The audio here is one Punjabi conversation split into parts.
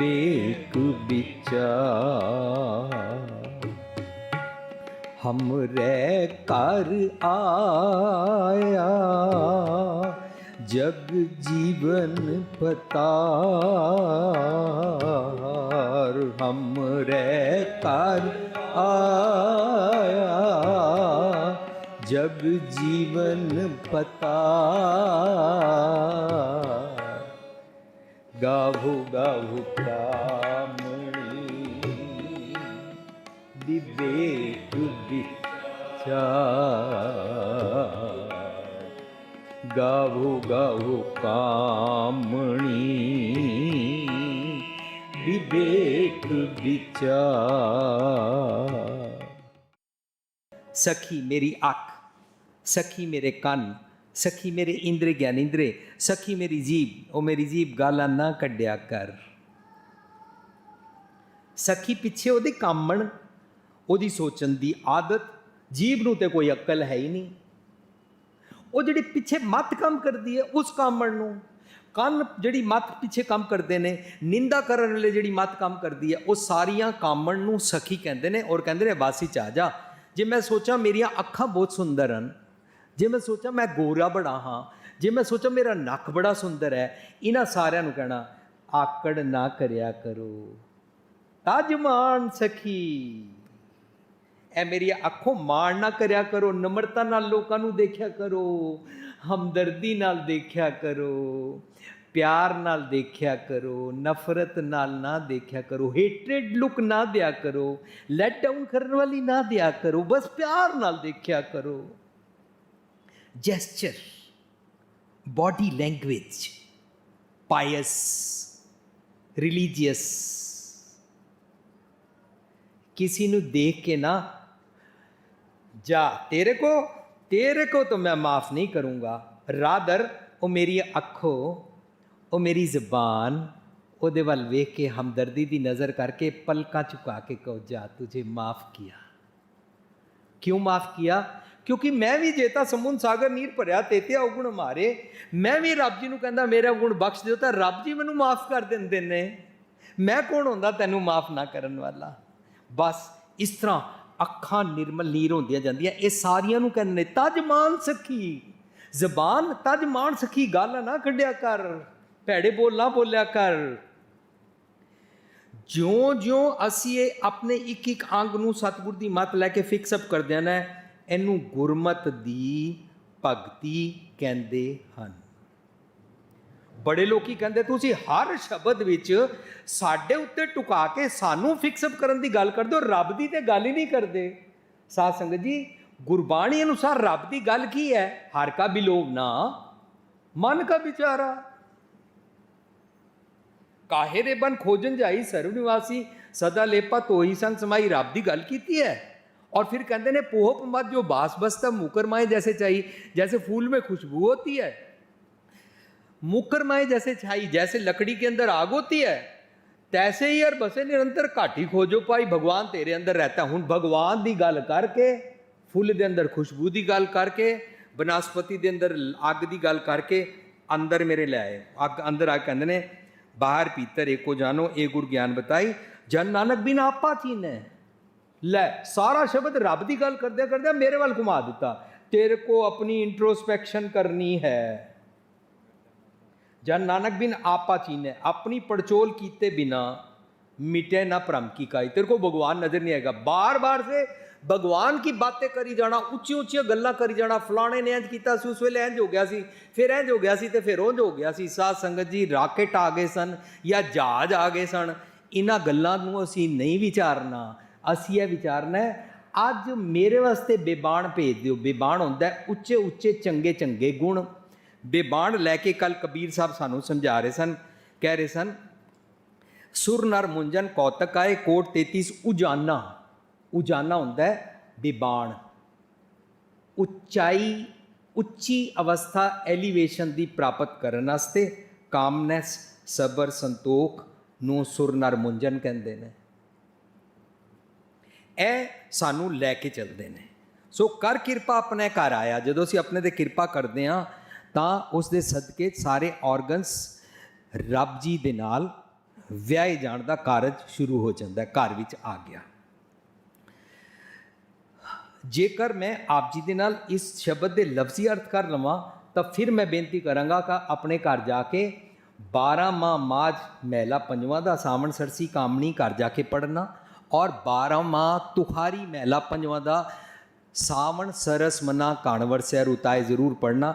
विवेक विचार हमरे कर आया जग जीवन पतार हमरे कर आया जग जीवन पतार गाभु गाभु कामणी विवेक गाभु गाभु कामणी, विवेक विचार। सखी मेरी आँख, सखी मेरे कान ਸਖੀ ਮੇਰੇ ਇੰਦਰੇ ਗਿਆਨ ਇੰਦਰੇ ਸਖੀ ਮੇਰੀ ਜੀਬ ਉਹ ਮੇਰੀ ਜੀਬ ਗਾਲਾਂ ਨਾ ਕੱਢਿਆ ਕਰ ਸਖੀ ਪਿੱਛੇ ਉਹਦੇ ਕਾਮਣ ਉਹਦੀ ਸੋਚਣ ਦੀ ਆਦਤ ਜੀਬ ਨੂੰ ਤੇ ਕੋਈ ਅਕਲ ਹੈ ਹੀ ਨਹੀਂ ਉਹ ਜਿਹੜੀ ਪਿੱਛੇ ਮਤ ਕੰਮ ਕਰਦੀ ਹੈ ਉਸ ਕਾਮਣ ਨੂੰ ਕੰਨ ਜਿਹੜੀ ਮਤ ਪਿੱਛੇ ਕੰਮ ਕਰਦੇ ਨੇ ਨਿੰਦਾ ਕਰਨ ਵਾਲੇ ਜਿਹੜੀ ਮਤ ਕੰਮ ਕਰਦੀ ਹੈ ਉਹ ਸਾਰੀਆਂ ਕਾਮਣ ਨੂੰ ਸਖੀ ਕਹਿੰਦੇ ਨੇ ਔਰ ਕਹਿੰਦੇ ਨੇ ਵਾਸੀ ਚ ਆ ਜਾ ਜੇ ਮੈਂ ਸੋਚਾਂ ਮੇਰੀਆਂ ਅੱਖਾਂ ਬਹੁਤ ਸੁੰਦਰ ਹਨ ਜੇ ਮੈਂ ਸੋਚਾਂ ਮੈਂ ਗੋਰਾ ਬੜਾ ਹਾਂ, ਜੇ ਮੈਂ ਸੋਚਾਂ ਮੇਰਾ ਨੱਕ ਬੜਾ ਸੁੰਦਰ ਹੈ, ਇਹਨਾਂ ਸਾਰਿਆਂ ਨੂੰ ਕਹਿਣਾ, ਆਕੜ ਨਾ ਕਰਿਆ ਕਰੋ। ਤਾਜਮਾਨ ਸਖੀ, ਐ ਮੇਰੀ ਅੱਖੋਂ ਮਾਣ ਨਾ ਕਰਿਆ ਕਰੋ, ਨਮਰਤਾ ਨਾਲ ਲੋਕਾਂ ਨੂੰ ਦੇਖਿਆ ਕਰੋ, ਹਮਦਰਦੀ ਨਾਲ ਦੇਖਿਆ ਕਰੋ, ਪਿਆਰ ਨਾਲ ਦੇਖਿਆ ਕਰੋ, ਨਫ਼ਰਤ ਨਾਲ ਨਾ ਦੇਖਿਆ ਕਰੋ ਹੇਟਰਡ ਲੁੱਕ ਨਾ ਦਿਆ ਕਰੋ ਲੈਟ ਡਾਊਨ ਕਰਨ ਵਾਲੀ ਨਾ ਦਿਆ ਕਰੋ, ਬਸ ਪਿਆਰ ਨਾਲ ਦੇਖਿਆ ਕਰੋ। Gesture body language pious, religious. किसी ਨੂੰ ਦੇਖ ਕੇ ਨਾ ਜਾ ਤੇਰੇ ਕੋ ਤੇਰੇ ਕੋ ਤਾਂ ਮੈਂ ਮਾਫ ਨਹੀਂ ਕਰੂੰਗਾ ਰਾਦਰ ਉਹ ਮੇਰੀ ਅੱਖੋਂ ਉਹ ਮੇਰੀ ਜ਼ਬਾਨ ਉਹਦੇ ਵੱਲ ਵੇਖ ਕੇ ਹਮਦਰਦੀ ਦੀ ਨਜ਼ਰ ਕਰਕੇ ਪਲਕਾਂ ਝੁਕਾ ਕੇ ਕਹੋ ਜਾ ਤੁਝੇ ਮਾਫ ਕੀਤਾ ਕਿਉਂ ਮਾਫ ਕੀਤਾ ਕਿਉਂਕਿ ਮੈਂ ਵੀ ਜੇ ਤਾਂ ਸਮੁੰਦ ਸਾਗਰ ਨੀਰ ਭਰਿਆ, ਤੇਤੇ ਔਗੁਣ ਮਾਰੇ, ਮੈਂ ਵੀ ਰੱਬ ਜੀ ਨੂੰ ਕਹਿੰਦਾ, ਮੇਰਾ ਗੁਣ ਬਖਸ਼ ਦਿਓ ਤਾਂ ਰੱਬ ਜੀ ਮੈਨੂੰ ਮਾਫ ਕਰ ਦਿੰਦੇ ਨੇ। ਮੈਂ ਕੌਣ ਹੁੰਦਾ ਤੈਨੂੰ ਮਾਫ ਨਾ ਕਰਨ ਵਾਲਾ? ਬਸ ਇਸ ਤਰ੍ਹਾਂ ਅੱਖਾਂ ਨਿਰਮਲ ਨੀਰ ਹੁੰਦੀਆਂ ਜਾਂਦੀਆਂ, ਇਹ ਸਾਰੀਆਂ ਨੂੰ ਕਹਿੰਦੇ ਨੇ ਤਜਮਾਨ ਸਖੀ, ਜ਼ਬਾਨ ਤਜਮਾਨ ਸਖੀ, ਗੱਲ ਨਾ ਕੱਢਿਆ ਕਰ, ਭੈੜੇ ਬੋਲ ਨਾ ਬੋਲਿਆ ਕਰ। ਜਿਉਂ-ਜਿਉਂ ਅਸੀਂ ਇਹ ਆਪਣੇ ਇੱਕ ਇੱਕ ਅੰਗ ਨੂੰ ਸਤਿਗੁਰ ਦੀ ਮੱਤ ਲੈ ਕੇ ਫਿਕਸ ਅਪ ਕਰਦੇ ਹਾਂ ਨਾ ਇਹਨੂੰ ਗੁਰਮਤ ਦੀ ਭਗਤੀ ਕਹਿੰਦੇ ਹਨ। ਬੜੇ ਲੋਕੀ ਕਹਿੰਦੇ, ਤੁਸੀਂ ਹਰ ਸ਼ਬਦ ਵਿੱਚ ਸਾਡੇ ਉੱਤੇ ਟੁਕਾ ਕੇ ਸਾਨੂੰ ਫਿਕਸ ਅਪ ਕਰਨ ਦੀ ਗੱਲ ਕਰਦੇ ਹੋ, ਰੱਬ ਦੀ ਤੇ ਗੱਲ ਹੀ ਨਹੀਂ ਕਰਦੇ। ਸਾਧ ਸੰਗਤ ਜੀ, ਗੁਰਬਾਣੀ ਅਨੁਸਾਰ ਰੱਬ ਦੀ ਗੱਲ ਕੀ ਹੈ? ਹਰ ਕਾ ਬਿਲੋਵ ਨਾ, ਮਨ ਕਾ ਵਿਚਾਰਾ। ਕਾਹੇ ਦੇ ਬਨ ਖੋਜਨ ਜਾਈ ਸਰਵ ਨਿਵਾਸੀ, ਸਦਾ ਲੇਪਾ ਤੋਈ ਸੰਗ ਸਮਾਈ, ਰੱਬ ਦੀ ਗੱਲ ਕੀਤੀ ਹੈ? और फिर कहते ने पोहप मत जो बास बसता मुकरमाए जैसे चाहिए, जैसे फूल में खुशबू होती है मुकरमाए जैसे छाई, जैसे लकड़ी के अंदर आग होती है, तैसे ही यार बसे निरंतर काठी खोजो पाई, भगवान तेरे अंदर रहता हूँ, भगवान की गल करके, फूल के अंदर खुशबू की गल करके बनस्पति के अंदर अग की गल करके अंदर मेरे लाए अग अंदर आग कहते ਕਹਿੰਦੇ बाहर पीतर एको जानो ये गुरु ज्ञान बताई, जन नानक बिना आपा थी ने ਲੈ ਸਾਰਾ ਸ਼ਬਦ ਰੱਬ ਦੀ ਗੱਲ ਕਰਦਿਆਂ ਕਰਦਿਆਂ ਮੇਰੇ ਵੱਲ ਘੁਮਾ ਦਿੱਤਾ ਤੇਰੇ ਕੋ ਆਪਣੀ ਇੰਟਰੋਸਪੈਕਸ਼ਨ ਕਰਨੀ ਹੈ ਜਨ ਨਾਨਕ ਬਿਨ ਆਪਾ ਚੀਨੇ ਆਪਣੀ ਪੜਚੋਲ ਕੀਤੇ ਬਿਨਾ मिटे ना भ्रम की काई तेरे को भगवान नजर नहीं आएगा बार बार से भगवान की बातें करी जाना ਉੱਚੀ ਉੱਚੀਆਂ ਗੱਲਾਂ ਕਰੀ ਜਾਣਾ ਫਲਾਣੇ ਨੇ ਇੰਜ ਕੀਤਾ ਸੀ ਉਸ ਵੇਲੇ ਇੰਜ ਹੋ ਗਿਆ ਸੀ ਫਿਰ ਇੰਜ ਹੋ ਗਿਆ ਸੀ ਤੇ ਫਿਰ ਉਂਝ ਹੋ ਗਿਆ ਸੀ ਸਾਧ ਸੰਗਤ ਜੀ ਰਾਕਟ ਆ ਗਏ ਸਨ ਜਾਂ ਜਹਾਜ਼ ਆ ਗਏ ਸਨ ਇਹਨਾਂ ਗੱਲਾਂ ਨੂੰ ਅਸੀਂ ਨਹੀਂ ਵਿਚਾਰਨਾ ਅਸੀਂ ਇਹ ਵਿਚਾਰਨਾ ਹੈ, ਅੱਜ ਮੇਰੇ ਵਾਸਤੇ ਬੇਬਾਨ ਭੇਜ ਦਿਓ। ਬੇਬਾਨ ਹੁੰਦਾ ਉੱਚੇ ਉੱਚੇ ਚੰਗੇ ਚੰਗੇ ਗੁਣ। ਬੇਬਾਨ ਲੈ ਕੇ ਕੱਲ ਕਬੀਰ ਸਾਹਿਬ ਸਾਨੂੰ ਸਮਝਾ ਰਹੇ ਸਨ ਕਹਿ ਰਹੇ ਸਨ ਸੁਰ ਨਰ ਮੁੰਜਨ ਕੌਤਕ ਆਏ ਕੋਟ 33 ਉਜਾਨਾ। ਉਜਾਨਾ ਹੁੰਦਾ ਹੈ ਬਿਬਾਣ ਉਚਾਈ ਉੱਚੀ ਅਵਸਥਾ ਐਲੀਵੇਸ਼ਨ ਦੀ ਪ੍ਰਾਪਤ ਕਰਨ ਵਾਸਤੇ ਕਾਮਨੈਸ ਸਬਰ ਸੰਤੋਖ ਨੂੰ ਸੁਰ ਨਰ ਮੁੰਜਨ ਕਹਿੰਦੇ ਨੇ। ਇਹ ਸਾਨੂੰ ਲੈ ਕੇ ਚੱਲਦੇ ਨੇ। ਸੋ ਕਰ ਕਿਰਪਾ ਆਪਣੇ ਘਰ ਆਇਆ। ਜਦੋਂ ਅਸੀਂ ਆਪਣੇ ਤੇ ਕਿਰਪਾ ਕਰਦੇ ਹਾਂ, ਤਾਂ ਉਸ ਦੇ ਸਦਕੇ ਸਾਰੇ ਆਰਗਨਸ ਰੱਬ ਜੀ ਦੇ ਨਾਲ ਵਿਆਹੇ ਜਾਣ ਦਾ ਕਾਰਜ ਸ਼ੁਰੂ ਹੋ ਜਾਂਦਾ ਹੈ, ਘਰ ਵਿੱਚ ਆ ਗਿਆ। ਜੇਕਰ ਮੈਂ ਆਪ ਜੀ ਦੇ ਨਾਲ ਇਸ ਸ਼ਬਦ ਦੇ ਲਫ਼ਜ਼ੀ ਅਰਥ ਕਰ ਲਵਾਂ, ਤਾਂ ਫਿਰ ਮੈਂ ਬੇਨਤੀ ਕਰਾਂਗਾ ਕਿ ਆਪਣੇ ਘਰ ਜਾ ਕੇ 12 ਮਾਂ ਮਾਝ ਮਹਿਲਾ ਪੰਜਵਾਂ ਦਾ ਸਾਵਣ ਸਰਸੀ ਕਾਮਣੀ ਘਰ ਜਾ ਕੇ ਪੜਨਾ ਔਰ 12 ਮਾਹ ਤੁਖਾਰੀ ਮਹਿਲਾ ਪੰਜਵਾਂ ਦਾ ਸਾਵਣ ਸਰਸ ਮਨਾ ਕਾਣਵਰ ਸਿਰ ਉਤਾਏ ਜ਼ਰੂਰ ਪੜਨਾ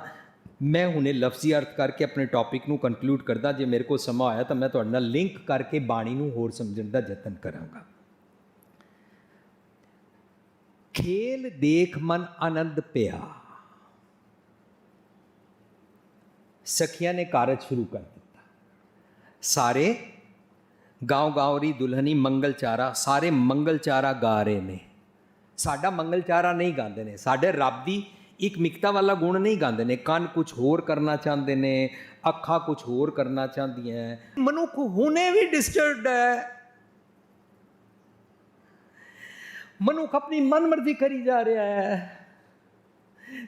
ਮੈਂ ਹੁਣੇ ਲਫ਼ਜ਼ੀ ਅਰਥ ਕਰਕੇ ਆਪਣੇ ਟੌਪਿਕ ਨੂੰ ਕੰਕਲੂਡ ਕਰਦਾ। ਜੇ ਮੇਰੇ ਕੋਲ ਸਮਾਂ ਆਇਆ ਤਾਂ ਮੈਂ ਤੁਹਾਡੇ ਨਾਲ ਲਿੰਕ ਕਰਕੇ ਬਾਣੀ ਨੂੰ ਹੋਰ ਸਮਝਣ ਦਾ ਯਤਨ ਕਰਾਂਗਾ। ਖੇਲ ਦੇਖ ਮਨ ਆਨੰਦ ਪਿਆ। ਸਖੀਆਂ ਨੇ ਕਾਰਜ ਸ਼ੁਰੂ ਕਰ ਦਿੱਤਾ। ਸਾਰੇ ਗਾਉ ਗਾਉਰੀ ਦੁਲਹਨੀ ਮੰਗਲ ਚਾਰਾ, ਸਾਰੇ ਮੰਗਲ ਚਾਰਾ ਗਾ ਰਹੇ ਨੇ। ਸਾਡਾ ਮੰਗਲ ਚਾਰਾ ਨਹੀਂ ਗਾਉਂਦੇ ਨੇ, ਸਾਡੇ ਰੱਬ ਦੀ ਇੱਕ ਮਿਕਤਾ ਵਾਲਾ ਗੁਣ ਨਹੀਂ ਗਾਉਂਦੇ ਨੇ। ਕੰਨ ਕੁਝ ਹੋਰ ਕਰਨਾ ਚਾਹੁੰਦੇ ਨੇ, ਅੱਖਾਂ ਕੁਝ ਹੋਰ ਕਰਨਾ ਚਾਹੁੰਦੀਆਂ ਮਨੁੱਖ ਹੁਣੇ ਵੀ ਡਿਸਟਰਬਡ ਹੈ ਮਨੁੱਖ ਆਪਣੀ ਮਨ ਮਰਜ਼ੀ ਕਰੀ ਜਾ ਰਿਹਾ ਹੈ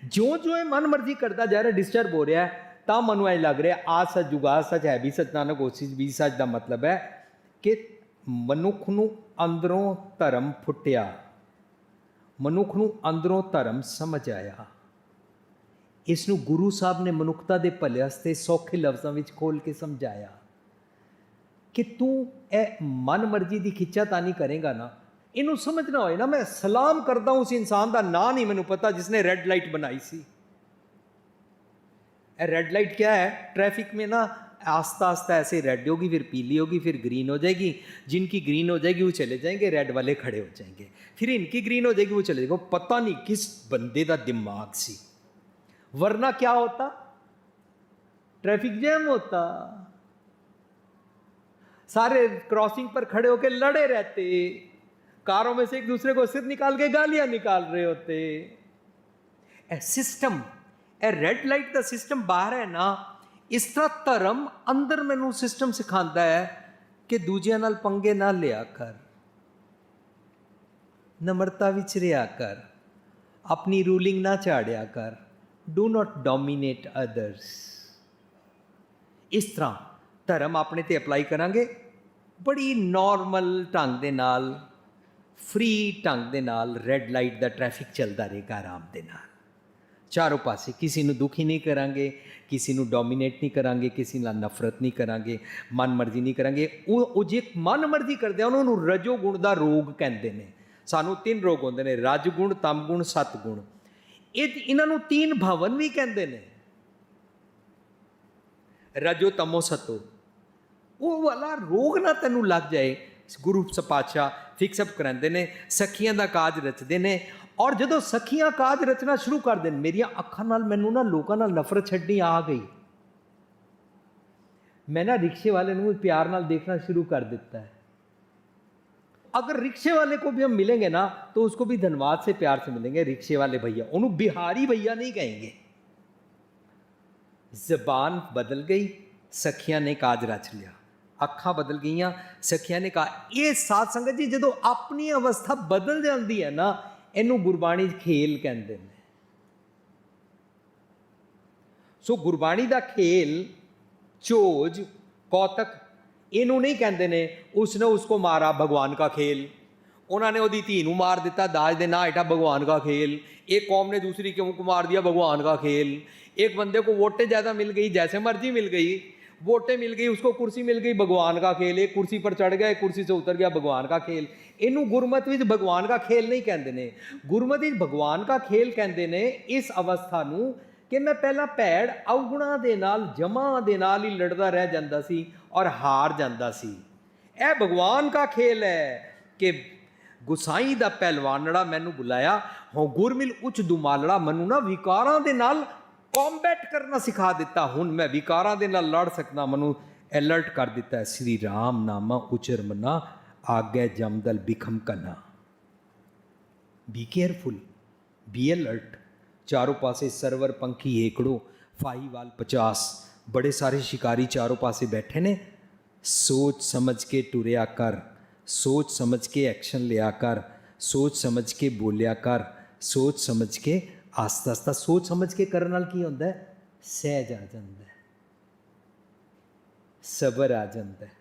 ਜੋ ਜੋ ਮਨ ਮਰਜ਼ੀ ਕਰਦਾ ਜਾ ਰਿਹਾ ਡਿਸਟਰਬ ਹੋ ਰਿਹਾ ਤਾਂ ਮਨੂੰ ਐ ਲੱਗ ਰਿਹਾ ਆ ਸੱਚ ਜੁਗਾ ਸੱਚ ਹੈ ਵੀ ਸੱਚ ਨਾਨਕ ਉਸ ਵੀ ਸੱਚ ਦਾ ਮਤਲਬ ਹੈ ਕਿ ਮਨੁੱਖ ਨੂੰ ਅੰਦਰੋਂ ਧਰਮ ਫੁੱਟਿਆ, ਮਨੁੱਖ ਨੂੰ ਅੰਦਰੋਂ ਧਰਮ ਸਮਝ ਆਇਆ। ਇਸ ਨੂੰ ਗੁਰੂ ਸਾਹਿਬ ਨੇ ਮਨੁੱਖਤਾ ਦੇ ਭਲੇ ਵਾਸਤੇ ਸੌਖੇ ਲਫ਼ਜ਼ਾਂ ਵਿੱਚ ਖੋਲ ਕੇ ਸਮਝਾਇਆ ਕਿ ਤੂੰ ਇਹ ਮਨ ਮਰਜ਼ੀ ਦੀ ਖਿੱਚਾ ਤਾਂ ਨਹੀਂ ਕਰੇਗਾ ਨਾ। ਇਹਨੂੰ ਸਮਝਣਾ ਹੋਏ ਨਾ, ਮੈਂ ਸਲਾਮ ਕਰਦਾ ਉਸ ਇਨਸਾਨ ਦਾ ਨਾਂ ਨਹੀਂ ਮੈਨੂੰ ਪਤਾ ਜਿਸਨੇ ਰੈੱਡ ਲਾਈਟ ਬਣਾਈ ਸੀ। ਇਹ ਰੈੱਡ ਲਾਈਟ ਕੀ ਹੈ? ਟ੍ਰੈਫਿਕ ਮੇ ਨਾ आस्ता तो आस्ता ऐसे रेड होगी, फिर पीली होगी, फिर ग्रीन हो जाएगी। जिनकी ग्रीन हो जाएगी, वो चले जाएँगे रेड वाले खड़े हो जाएँगे। फिर इनकी ग्रीन हो जाएगी, वो चले जाएँगे। पता नहीं किस बंदे का दिमाग सी। वरना क्या होता? ट्रैफ़िक जैम होता। सारे क्रॉसिंग पर खड़े होकर लड़े रहते। कारों में से एक दूसरे को सिर निकाल के गालियाँ निकाल रहे होते। ए सिस्टम ए रेड लाइट का सिस्टम बाहर है ना। ਇਸ ਤਰ੍ਹਾਂ ਧਰਮ ਅੰਦਰ ਮੈਨੂੰ ਸਿਸਟਮ ਸਿਖਾਉਂਦਾ ਹੈ ਕਿ ਦੂਜਿਆਂ ਨਾਲ ਪੰਗੇ ਨਾ ਲਿਆ ਕਰ। ਨਮਰਤਾ ਵਿੱਚ ਰਿਹਾ ਕਰ। ਆਪਣੀ ਰੂਲਿੰਗ ਨਾ ਝਾੜਿਆ ਕਰ। ਡੂ ਨਾਟ ਡੋਮੀਨੇਟ ਅਦਰਸ ਇਸ ਤਰ੍ਹਾਂ ਧਰਮ ਆਪਣੇ ਤੇ ਅਪਲਾਈ ਕਰਾਂਗੇ। ਬੜੀ ਨਾਰਮਲ ਢੰਗ ਦੇ ਨਾਲ ਫ੍ਰੀ ਢੰਗ ਦੇ ਨਾਲ ਰੈੱਡ ਲਾਈਟ ਦਾ ਟ੍ਰੈਫਿਕ ਚੱਲਦਾ ਰਹੇਗਾ ਆਰਾਮ ਦੇ ਨਾਲ। ਚਾਰੋਂ ਪਾਸੇ ਕਿਸੇ ਨੂੰ ਦੁਖੀ ਨਹੀਂ ਕਰਾਂਗੇ, ਕਿਸੇ ਨੂੰ ਡੋਮੀਨੇਟ ਨਹੀਂ ਕਰਾਂਗੇ, ਕਿਸੇ ਨਾਲ ਨਫ਼ਰਤ ਨਹੀਂ ਕਰਾਂਗੇ ਮਨ ਮਰਜ਼ੀ ਨਹੀਂ ਕਰਾਂਗੇ। ਉਹ ਉਹ ਜੇ ਮਨ ਮਰਜ਼ੀ ਕਰਦੇ ਆ, ਉਹਨਾਂ ਨੂੰ ਰਜੋ ਗੁਣ ਦਾ ਰੋਗ ਕਹਿੰਦੇ ਨੇ। ਸਾਨੂੰ ਤਿੰਨ ਰੋਗ ਹੁੰਦੇ ਨੇ ਰਜ ਗੁਣ ਤਮ ਗੁਣ ਸਤ ਗੁਣ ਇਹ ਇਹਨਾਂ ਨੂੰ ਤਿੰਨ ਭਵਨ ਵੀ ਕਹਿੰਦੇ ਨੇ। ਰਜੋ ਤਮੋ ਸਤੋ। ਉਹ ਵਾਲਾ ਰੋਗ ਨਾ ਤੈਨੂੰ ਲੱਗ ਜਾਏ। ਗੁਰੂ ਸਪਾਚਾ ਫਿਕਸ ਅਪ ਕਰਾਉਂਦੇ ਨੇ, ਸਖੀਆਂ ਦਾ ਕਾਜ ਰਚਦੇ ਨੇ। ਔਰ ਜਦੋਂ ਸਖੀਆਂ ਕਾਜ ਰਚਨਾ ਸ਼ੁਰੂ ਕਰ ਦੇਣ ਮੇਰੀਆਂ ਅੱਖਾਂ ਨਾਲ ਮੈਨੂੰ ਨਾ ਲੋਕਾਂ ਨਾਲ ਨਫ਼ਰਤ ਛੱਡਣੀ ਆ ਗਈ ਮੈਂ ਨਾ ਰਿਕਸ਼ੇ ਵਾਲੇ ਨੂੰ ਵੀ ਪਿਆਰ ਨਾਲ ਦੇਖਣਾ ਸ਼ੁਰੂ ਕਰ ਦਿੱਤਾ है अगर रिक्शे वाले को भी हम मिलेंगे ना तो उसको भी धन्यवाद से प्यार से मिलेंगे रिक्शे वाले भैया उन्होंने बिहारी भैया नहीं कहेंगे ਜ਼ਬਾਨ ਬਦਲ ਗਈ ਸਖੀਆਂ ਨੇ ਕਾਜ ਰਚ ਲਿਆ ਅੱਖਾਂ ਬਦਲ ਗਈਆਂ ਸਖੀਆਂ ਨੇ ਕਹਾ ਇਹ ਸਾਧ ਸੰਗਤ ਜੀ ਜਦੋਂ ਆਪਣੀ ਅਵਸਥਾ ਬਦਲ ਜਾਂਦੀ ਹੈ ਨਾ ਇਹਨੂੰ ਗੁਰਬਾਣੀ 'ਚ ਖੇਲ ਕਹਿੰਦੇ ਨੇ। ਸੋ ਗੁਰਬਾਣੀ ਦਾ ਖੇਲ, ਚੋਜ, ਕੌਤਕ, ਇਹਨੂੰ ਨਹੀਂ ਕਹਿੰਦੇ ਨੇ, ਉਸਨੇ ਉਸਕੋ ਮਾਰਾ ਭਗਵਾਨ ਦਾ ਖੇਲ। ਉਹਨਾਂ ਨੇ ਉਹਦੀ ਧੀ ਨੂੰ ਮਾਰ ਦਿੱਤਾ, ਦਾਜ ਦੇ ਨਾਂ ਹਟਾ ਭਗਵਾਨ ਦਾ ਖੇਲ। ਇੱਕ ਕੌਮ ਨੇ ਦੂਸਰੀ ਕਿਉਂ ਕੁ ਮਾਰ ਦਿਆ, ਭਗਵਾਨ ਦਾ ਖੇਲ। ਇੱਕ ਬੰਦੇ ਕੋ ਵੋਟੇ ਜ਼ਿਆਦਾ ਮਿਲ ਗਈ, ਜੈਸੇ ਮਰਜ਼ੀ ਮਿਲ ਗਈ। वोटें मिल गई उसको कुर्सी मिल गई भगवान का खेल एक कुर्सी पर चढ़ गया एक कुर्सी से उतर गया भगवान का खेल ਇਹਨੂੰ ਗੁਰਮਤ ਵਿੱਚ ਭਗਵਾਨ ਦਾ ਖੇਲ ਨਹੀਂ ਕਹਿੰਦੇ ਨੇ ਗੁਰਮਤ ਵਿੱਚ ਭਗਵਾਨ ਦਾ ਖੇਲ ਕਹਿੰਦੇ ਨੇ ਇਸ ਅਵਸਥਾ ਨੂੰ ਕਿ ਮੈਂ ਪਹਿਲਾਂ ਭੈੜ ਅਵਗੁਣਾ ਦੇ ਨਾਲ ਜਮਾ ਦੇ ਨਾਲ ਹੀ ਲੜਦਾ ਰਹਿ ਜਾਂਦਾ ਸੀ ਔਰ ਹਾਰ ਜਾਂਦਾ ਸੀ ਇਹ ਭਗਵਾਨ ਦਾ ਖੇਲ ਹੈ ਕਿ ਗੁਸਾਈ ਦਾ ਪਹਿਲਵਾਨੜਾ ਮੈਨੂੰ ਬੁਲਾਇਆ ਹੋ ਗੁਰਮਿਲ ਉੱਚ ਦੁਮਾਲੜਾ ਮੈਨੂੰ ਨਾ ਵਿਕਾਰਾਂ ਦੇ ਨਾਲ ਕੰਬੈਟ ਕਰਨਾ ਸਿਖਾ ਦਿੱਤਾ। ਹੁਣ ਮੈਂ ਵਿਕਾਰਾਂ ਦੇ ਨਾਲ ਲੜ ਸਕਦਾ, ਮੈਨੂੰ ਅਲਰਟ ਕਰ ਦਿੱਤਾ ਹੈ, ਸ੍ਰੀ ਰਾਮ ਨਾਮਾ ਉਚਰ ਆਗੇ ਜਮਦਲ ਬਿਖਮ ਕਨਾ। ਬੀ ਕੇਅਰਫੁਲ ਬੀ ਅਲਰਟ ਚਾਰੋਂ ਪਾਸੇ ਸਰਵਰ, ਪੰਖੀ, ਏਕੜੋ ਫਾਈਵਾਲ 50 ਬੜੇ ਸਾਰੇ ਸ਼ਿਕਾਰੀ ਚਾਰੋਂ ਪਾਸੇ ਬੈਠੇ ਨੇ। ਸੋਚ ਸਮਝ ਕੇ ਟੁਰਿਆ ਕਰ। ਸੋਚ ਸਮਝ ਕੇ ਐਕਸ਼ਨ ਲਿਆ ਕਰ। ਸੋਚ ਸਮਝ ਕੇ ਬੋਲਿਆ ਕਰ। ਸੋਚ ਸਮਝ ਕੇ ਆਸਤਾ ਆਸਤਾ ਸੋਚ ਸਮਝ ਕੇ ਕਰਨ ਨਾਲ ਕੀ ਹੁੰਦਾ ਹੈ? ਸਹਿਜ ਆ ਜਾਂਦਾ ਹੈ। ਸਬਰ ਆ ਜਾਂਦਾ ਹੈ।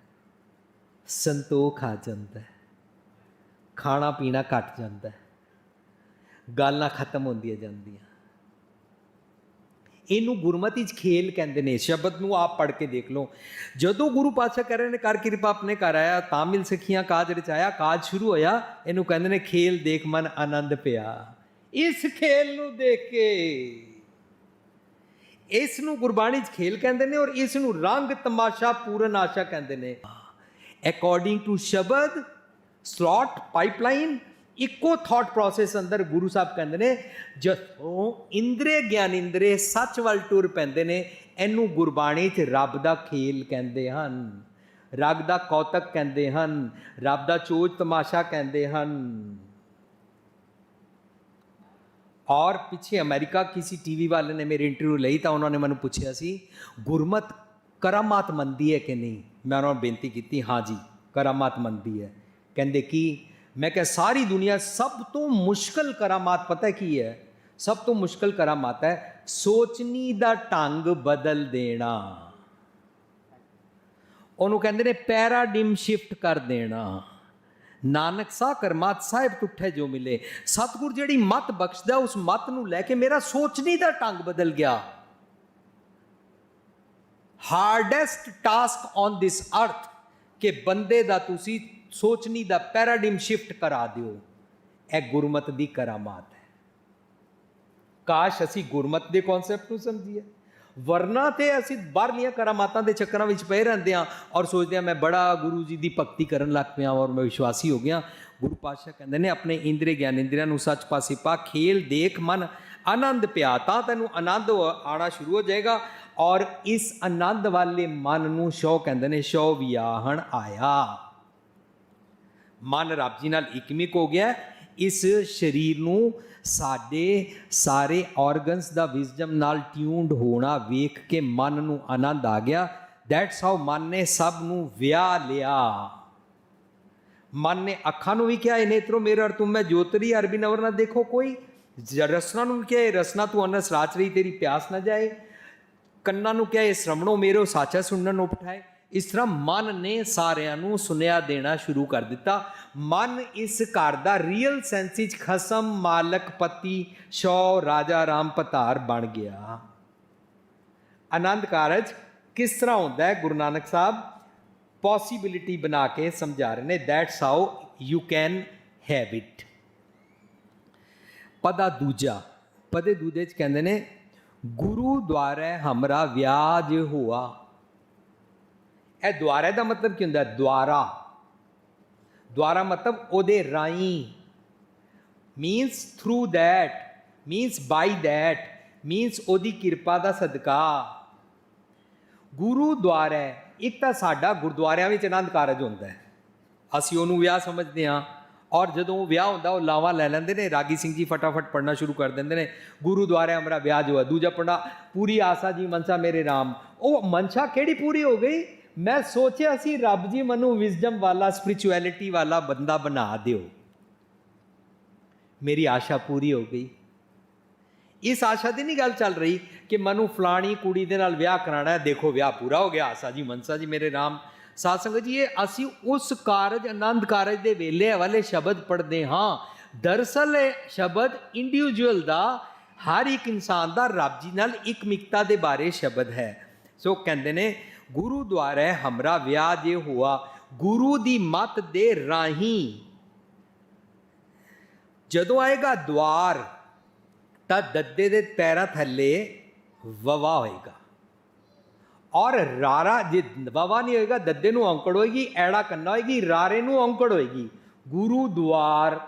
ਸੰਤੋਖ ਆ ਜਾਂਦਾ ਹੈ। ਖਾਣਾ ਪੀਣਾ ਘਟ ਜਾਂਦਾ ਹੈ। ਗੱਲਾਂ ਖਤਮ ਹੁੰਦੀਆਂ ਜਾਂਦੀਆਂ। ਇਹਨੂੰ ਗੁਰਮਤਿ ਚ ਖੇਲ ਕਹਿੰਦੇ ਨੇ, ਸ਼ਬਦ ਨੂੰ ਆਪ ਪੜ੍ਹ ਕੇ ਦੇਖ ਲਓ। ਜਦੋਂ ਗੁਰੂ ਪਾਤਸ਼ਾਹ ਕਹਿ ਰਹੇ ਨੇ, ਕਰ ਕਿਰਪਾ ਆਪਣੇ ਘਰ ਆਇਆ, ਤਾਂ ਮਿਲ ਸਖੀਆਂ, ਕਾਜ ਰਚਾਇਆ, ਕਾਜ ਸ਼ੁਰੂ ਹੋਇਆ। ਇਹਨੂੰ ਕਹਿੰਦੇ ਨੇ, ਖੇਲ ਦੇਖ ਮਨ ਆਨੰਦ ਪਿਆ। ਇਸ ਖੇਲ ਨੂੰ ਦੇਖ ਕੇ। ਇਸ ਨੂੰ ਗੁਰਬਾਣੀ ਚ ਖੇਲ ਕਹਿੰਦੇ ਨੇ ਔਰ ਇਸ ਨੂੰ ਰੰਗ ਤਮਾਸ਼ਾ ਪੂਰਨ ਆਸ਼ਾ ਕਹਿੰਦੇ ਨੇ। ਅਕੋਰਡਿੰਗ ਟੂ ਸ਼ਬਦ ਸਲੌਟ ਪਾਈਪਲਾਈਨ ਇੱਕੋ ਥਾਟ ਪ੍ਰੋਸੈਸ ਅੰਦਰ ਗੁਰੂ ਸਾਹਿਬ ਕਹਿੰਦੇ ਨੇ, ਜਦੋਂ ਇੰਦਰੇ ਗਿਆਨ ਇੰਦਰੇ ਸੱਚ ਵੱਲ ਟੁਰ ਪੈਂਦੇ ਨੇ, ਇਹਨੂੰ ਗੁਰਬਾਣੀ 'ਚ ਰੱਬ ਦਾ ਖੇਲ ਕਹਿੰਦੇ ਹਨ। ਰੱਬ ਦਾ ਕੌਤਕ ਕਹਿੰਦੇ ਹਨ। ਰੱਬ ਦਾ ਚੋਜ ਤਮਾਸ਼ਾ ਕਹਿੰਦੇ ਹਨ। ਔਰ ਪਿੱਛੇ ਅਮਰੀਕਾ ਕਿਸੇ ਟੀਵੀ ਵਾਲੇ ਨੇ ਮੇਰੀ ਇੰਟਰਵਿਊ ਲਈ ਤਾਂ ਉਹਨਾਂ ਨੇ ਮੈਨੂੰ ਪੁੱਛਿਆ ਸੀ, ਗੁਰਮਤ ਕਰਾਮਾਤ ਮੰਦੀ ਹੈ ਕਿ ਨਹੀਂ? ਮੈਂ ਉਹਨਾਂ ਨੂੰ ਬੇਨਤੀ ਕੀਤੀ, ਹਾਂ ਜੀ, ਕਰਾਮਾਤ ਮੰਦੀ ਹੈ। ਕਹਿੰਦੇ ਕੀ? ਮੈਂ ਕਿਹਾ, ਸਾਰੀ ਦੁਨੀਆ ਸਭ ਤੋਂ ਮੁਸ਼ਕਲ ਕਰਾਮਾਤ ਪਤਾ ਕੀ ਹੈ? ਸਭ ਤੋਂ ਮੁਸ਼ਕਲ ਕਰਾਮਾਤ ਹੈ ਸੋਚਣੀ ਦਾ ਢੰਗ ਬਦਲ ਦੇਣਾ। ਉਹਨੂੰ ਕਹਿੰਦੇ ਨੇ ਪੈਰਾਡਿਮ ਸ਼ਿਫਟ ਕਰ ਦੇਣਾ। ਨਾਨਕ ਸਾ ਕਰਮਾਤ ਸਾਹਿਬ ਤੁਠੇ ਜੋ ਮਿਲੇ। ਸਤਿਗੁਰ ਜਿਹੜੀ ਮਤ ਬਖਸ਼ਦਾ, ਉਸ ਮਤ ਨੂੰ ਲੈ ਕੇ ਮੇਰਾ ਸੋਚਣੀ ਦਾ ਢੰਗ ਬਦਲ ਗਿਆ। ਹਾਰਡੈਸਟ ਟਾਸਕ ਔਨ ਦਿਸ ਅਰਥ ਕਿ ਬੰਦੇ ਦਾ ਤੁਸੀਂ ਸੋਚਣੀ ਦਾ ਪੈਰਾਡਿਮ ਸ਼ਿਫਟ ਕਰਾ ਦਿਓ। ਇਹ ਗੁਰਮਤ ਦੀ ਕਰਾਮਾਤ ਹੈ। ਕਾਸ਼ ਅਸੀਂ ਗੁਰਮਤ ਦੇ ਕਨਸੈਪਟ ਨੂੰ ਸਮਝੀਏ। ਵਰਨਾ ਤੇ ਅਸੀਂ ਬਾਹਰਲੀਆਂ ਕਰਾਮਾਤਾਂ ਦੇ ਚੱਕਰਾਂ ਵਿੱਚ ਪਏ ਰਹਿੰਦੇ ਆ ਔਰ ਸੋਚਦੇ ਆ ਮੈਂ ਬੜਾ ਗੁਰੂ ਜੀ ਦੀ ਭਗਤੀ ਕਰਨ ਲੱਗ ਪਿਆ ਔਰ ਮੈਂ ਵਿਸ਼ਵਾਸੀ ਹੋ ਗਿਆ। ਗੁਰੂ ਪਾਤਸ਼ਾਹ ਕਹਿੰਦੇ ਨੇ, ਆਪਣੇ ਇੰਦਰੀ ਗਿਆਨ ਇੰਦਰੀਆਂ ਨੂੰ ਸੱਚ ਪਾਸੇ ਪਾ, ਖੇਲ ਦੇਖ ਮਨ, ਆਨੰਦ ਪਿਆ, ਤਾਂ ਤੈਨੂੰ ਆਨੰਦ ਆਣਾ ਸ਼ੁਰੂ ਹੋ ਜਾਏਗਾ। ਔਰ ਇਸ ਆਨੰਦ ਵਾਲੇ ਮਨ ਨੂੰ ਸ਼ੌ ਕਹਿੰਦੇ ਨੇ, ਸ਼ੌ ਵਿਆਹਣ ਆਇਆ। ਮਨ ਰੱਬ ਜੀ ਨਾਲ ਇਕਮਿਕ ਹੋ ਗਿਆ। ਇਸ ਸਰੀਰ ਨੂੰ ਸਾਡੇ ਸਾਰੇ ਆਰਗਨਸ ਦਾ ਵਿਜ਼ਡਮ ਨਾਲ ਟਿਊਨਡ ਹੋਣਾ ਵੇਖ ਕੇ ਮਨ ਨੂੰ ਆਨੰਦ ਆ ਗਿਆ। ਦੈਟਸ ਹਾਊ ਮਨ ਨੇ ਸਭ ਨੂੰ ਵਿਆਹ ਲਿਆ। ਮਨ ਨੇ ਅੱਖਾਂ ਨੂੰ ਵੀ ਕਿਹਾ, ਇਹ ਨੇਤਰੋ ਮੇਰੇ ਅਰ ਤੁਮ ਮੈਂ ਜੋਤਰੀ ਅਰਬੀ ਨਵਰ ਨਾ ਦੇਖੋ ਕੋਈ ਜ- ਰਸਨਾ ਨੂੰ ਕਿਹਾ, ਇਹ ਰਸਨਾ ਤੂੰ ਅਨਸ ਰਾਚ ਰਹੀ ਤੇਰੀ ਪਿਆਸ ਨਾ ਜਾਏ। ਕੰਨਾਂ ਨੂੰ ਕਿਹਾ, ਇਹ ਸ਼ਰਮਣੋ ਮੇਰੋ ਸਾਚਾ ਸੁਣਨ ਨੂੰ ਪਠਾਏ ਇਸ ਤਰ੍ਹਾਂ ਮਨ ਨੇ ਸਾਰਿਆਂ ਨੂੰ ਸੁਨਿਆ ਦੇਣਾ ਸ਼ੁਰੂ ਕਰ ਦਿੱਤਾ। ਮਨ ਇਸ ਘਰ ਦਾ ਰੀਅਲ ਸੈਂਸ ਵਿੱਚ ਖਸਮ, ਮਾਲਕ, ਪਤੀ, ਸ਼ੌ, ਰਾਜਾ, ਰਾਮ, ਪਤਾਰ ਬਣ ਗਿਆ। ਆਨੰਦ ਕਾਰਜ ਕਿਸ ਤਰ੍ਹਾਂ ਹੁੰਦਾ ਹੈ? ਗੁਰੂ ਨਾਨਕ ਸਾਹਿਬ ਪੋਸਿਬਿਲਿਟੀ ਬਣਾ ਕੇ ਸਮਝਾ ਰਹੇ ਨੇ that's how you can have it ਪਦਾ ਦੂਜਾ, ਪਦੇ ਦੂਜੇ ਚ ਕਹਿੰਦੇ ਨੇ, ਗੁਰੂ ਦੁਆਰਾ ਹਮਰਾ ਵਿਆਜ ਹੋਆ। ਇਹ ਦੁਆਰੇ ਦਾ ਮਤਲਬ ਕੀ ਹੁੰਦਾ? ਦੁਆਰਾ। ਦੁਆਰਾ ਮਤਲਬ ਉਹਦੇ ਰਾਈ means through that means by that means ਉਹਦੀ ਕਿਰਪਾ ਦਾ ਸਦਕਾ। ਗੁਰੂ ਦੁਆਰਾ, ਇੱਕ ਤਾਂ ਸਾਡਾ ਗੁਰਦੁਆਰਿਆਂ ਵਿੱਚ ਆਨੰਦ ਕਾਰਜ ਹੁੰਦਾ ਹੈ। ਅਸੀਂ ਉਹਨੂੰ ਵਿਆਹ ਸਮਝਦੇ ਹਾਂ ਔਰ ਜਦੋਂ ਉਹ ਵਿਆਹ ਹੁੰਦਾ, ਉਹ ਲਾਵਾ ਲੈ ਲੈਂਦੇ ਨੇ, ਰਾਗੀ ਸਿੰਘ ਜੀ ਫਟਾਫਟ ਪੜਨਾ ਸ਼ੁਰੂ ਕਰ ਦਿੰਦੇ ਨੇ, ਗੁਰੂ ਹਮਰਾ ਵਿਆਹ ਜੋ ਹੈ, ਦੂਜਾ ਪੜਨਾ ਪੂਰੀ ਆਸਾ ਜੀ ਮਨਸਾ ਮੇਰੇ ਰਾਮ। ਉਹ ਮਨਸ਼ਾ ਕਿਹੜੀ ਪੂਰੀ ਹੋ ਗਈ? ਮੈਂ ਸੋਚਿਆ ਸੀ ਰੱਬ ਜੀ ਮੈਨੂੰ ਵਿਜ਼ਡਮ ਵਾਲਾ ਸਪਿਰਚੁਅਲਿਟੀ ਵਾਲਾ ਬੰਦਾ ਬਣਾ ਦਿਓ। ਮੇਰੀ ਆਸ਼ਾ ਪੂਰੀ ਹੋ ਗਈ। ਇਸ ਆਸ਼ਾ ਦੀ ਨਹੀਂ ਗੱਲ ਚੱਲ ਰਹੀ ਕਿ ਮੈਨੂੰ ਫਲਾਣੀ ਕੁੜੀ ਦੇ ਨਾਲ ਵਿਆਹ ਕਰਾਣਾ ਹੈ। ਦੇਖੋ, ਵਿਆਹ ਪੂਰਾ ਹੋ ਗਿਆ। ਆਸਾ ਜੀ, ਮਨਸਾ ਜੀ, ਮੇਰੇ ਰਾਮ। ਸਾਧ ਸੰਗਤ ਜੀ, ਇਹ ਅਸੀਂ ਉਸ ਕਾਰਜ, ਆਨੰਦ ਕਾਰਜ ਦੇ ਵੇਲੇ ਵਾਲੇ ਸ਼ਬਦ ਪੜ੍ਹਦੇ ਹਾਂ। ਦਰਸਲ ਇਹ ਸ਼ਬਦ ਇੰਡੀਵਿਜੂਅਲ ਦਾ, ਹਰ ਇੱਕ ਇਨਸਾਨ ਦਾ ਰੱਬ ਜੀ ਨਾਲ ਇੱਕ ਮਿਕਤਾ ਦੇ ਬਾਰੇ ਸ਼ਬਦ ਹੈ। ਸੋ ਕਹਿੰਦੇ ਨੇ ਗੁਰੂ ਦੁਆਰੇ ਹਮਰਾ ਵਿਆਹ ਜੇ ਹੋਆ, ਗੁਰੂ ਦੀ ਮਤ ਦੇ ਰਾਹੀਂ। ਜਦੋਂ ਆਏਗਾ ਦਵਾਰ ਤਾਂ ਦੱਦੇ ਦੇ ਪੈਰਾਂ ਥੱਲੇ ਵਵਾ ਹੋਏਗਾ। ਔਰ ਰਾਰਾ, ਜੇ ਵਵਾ ਨਹੀਂ ਹੋਏਗਾ, ਦੱਦੇ ਨੂੰ ਔਂਕੜ ਹੋਏਗੀ, ਐੜਾ ਕੰਨਾ ਹੋਏਗੀ, ਰਾਰੇ ਨੂੰ ਔਂਕੜ ਹੋਏਗੀ। ਗੁਰੂ ਦੁਆਰ,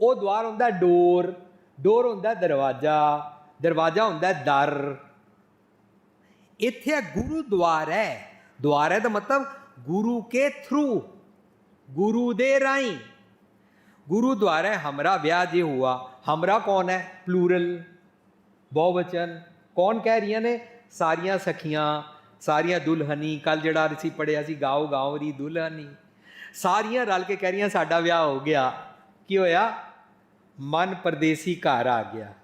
ਉਹ ਦੁਆਰ ਹੁੰਦਾ ਡੋਰ ਡੋਰ ਹੁੰਦਾ ਦਰਵਾਜ਼ਾ ਦਰਵਾਜ਼ਾ ਹੁੰਦਾ ਦਰ। ਇੱਥੇ ਗੁਰੂ ਦੁਆਰ ਹੈ। ਦੁਆਰ ਹੈ ਦਾ ਮਤਲਬ ਗੁਰੂ ਕੇ ਥਰੂ ਗੁਰੂ ਦੇ ਰਾਹੀਂ। ਗੁਰੂ ਦੁਆਰ ਹੈ, ਹਮਰਾ ਵਿਆਹ ਜੇ ਹੁਆ। ਹਮਰਾ ਕੌਣ ਹੈ? ਪਲੂਰਲ ਬਹੁਵਚਨ। ਕੌਣ ਕਹਿ ਰਹੀਆਂ ਨੇ? ਸਾਰੀਆਂ ਸਖੀਆਂ, ਸਾਰੀਆਂ ਦੁਲਹਨੀ। ਕੱਲ ਜਿਹੜਾ ਅਸੀਂ ਪੜਿਆ ਸੀ, ਗਾਓ ਗਾਓ ਦੀ ਦੁਲਹਨੀ। ਸਾਰੀਆਂ ਰਲ ਕੇ ਕਹਿ ਰਹੀਆਂ, ਸਾਡਾ ਵਿਆਹ ਹੋ ਗਿਆ। ਕੀ ਹੋਇਆ? ਮਨ ਪਰਦੇਸੀ ਘਰ ਆ ਗਿਆ।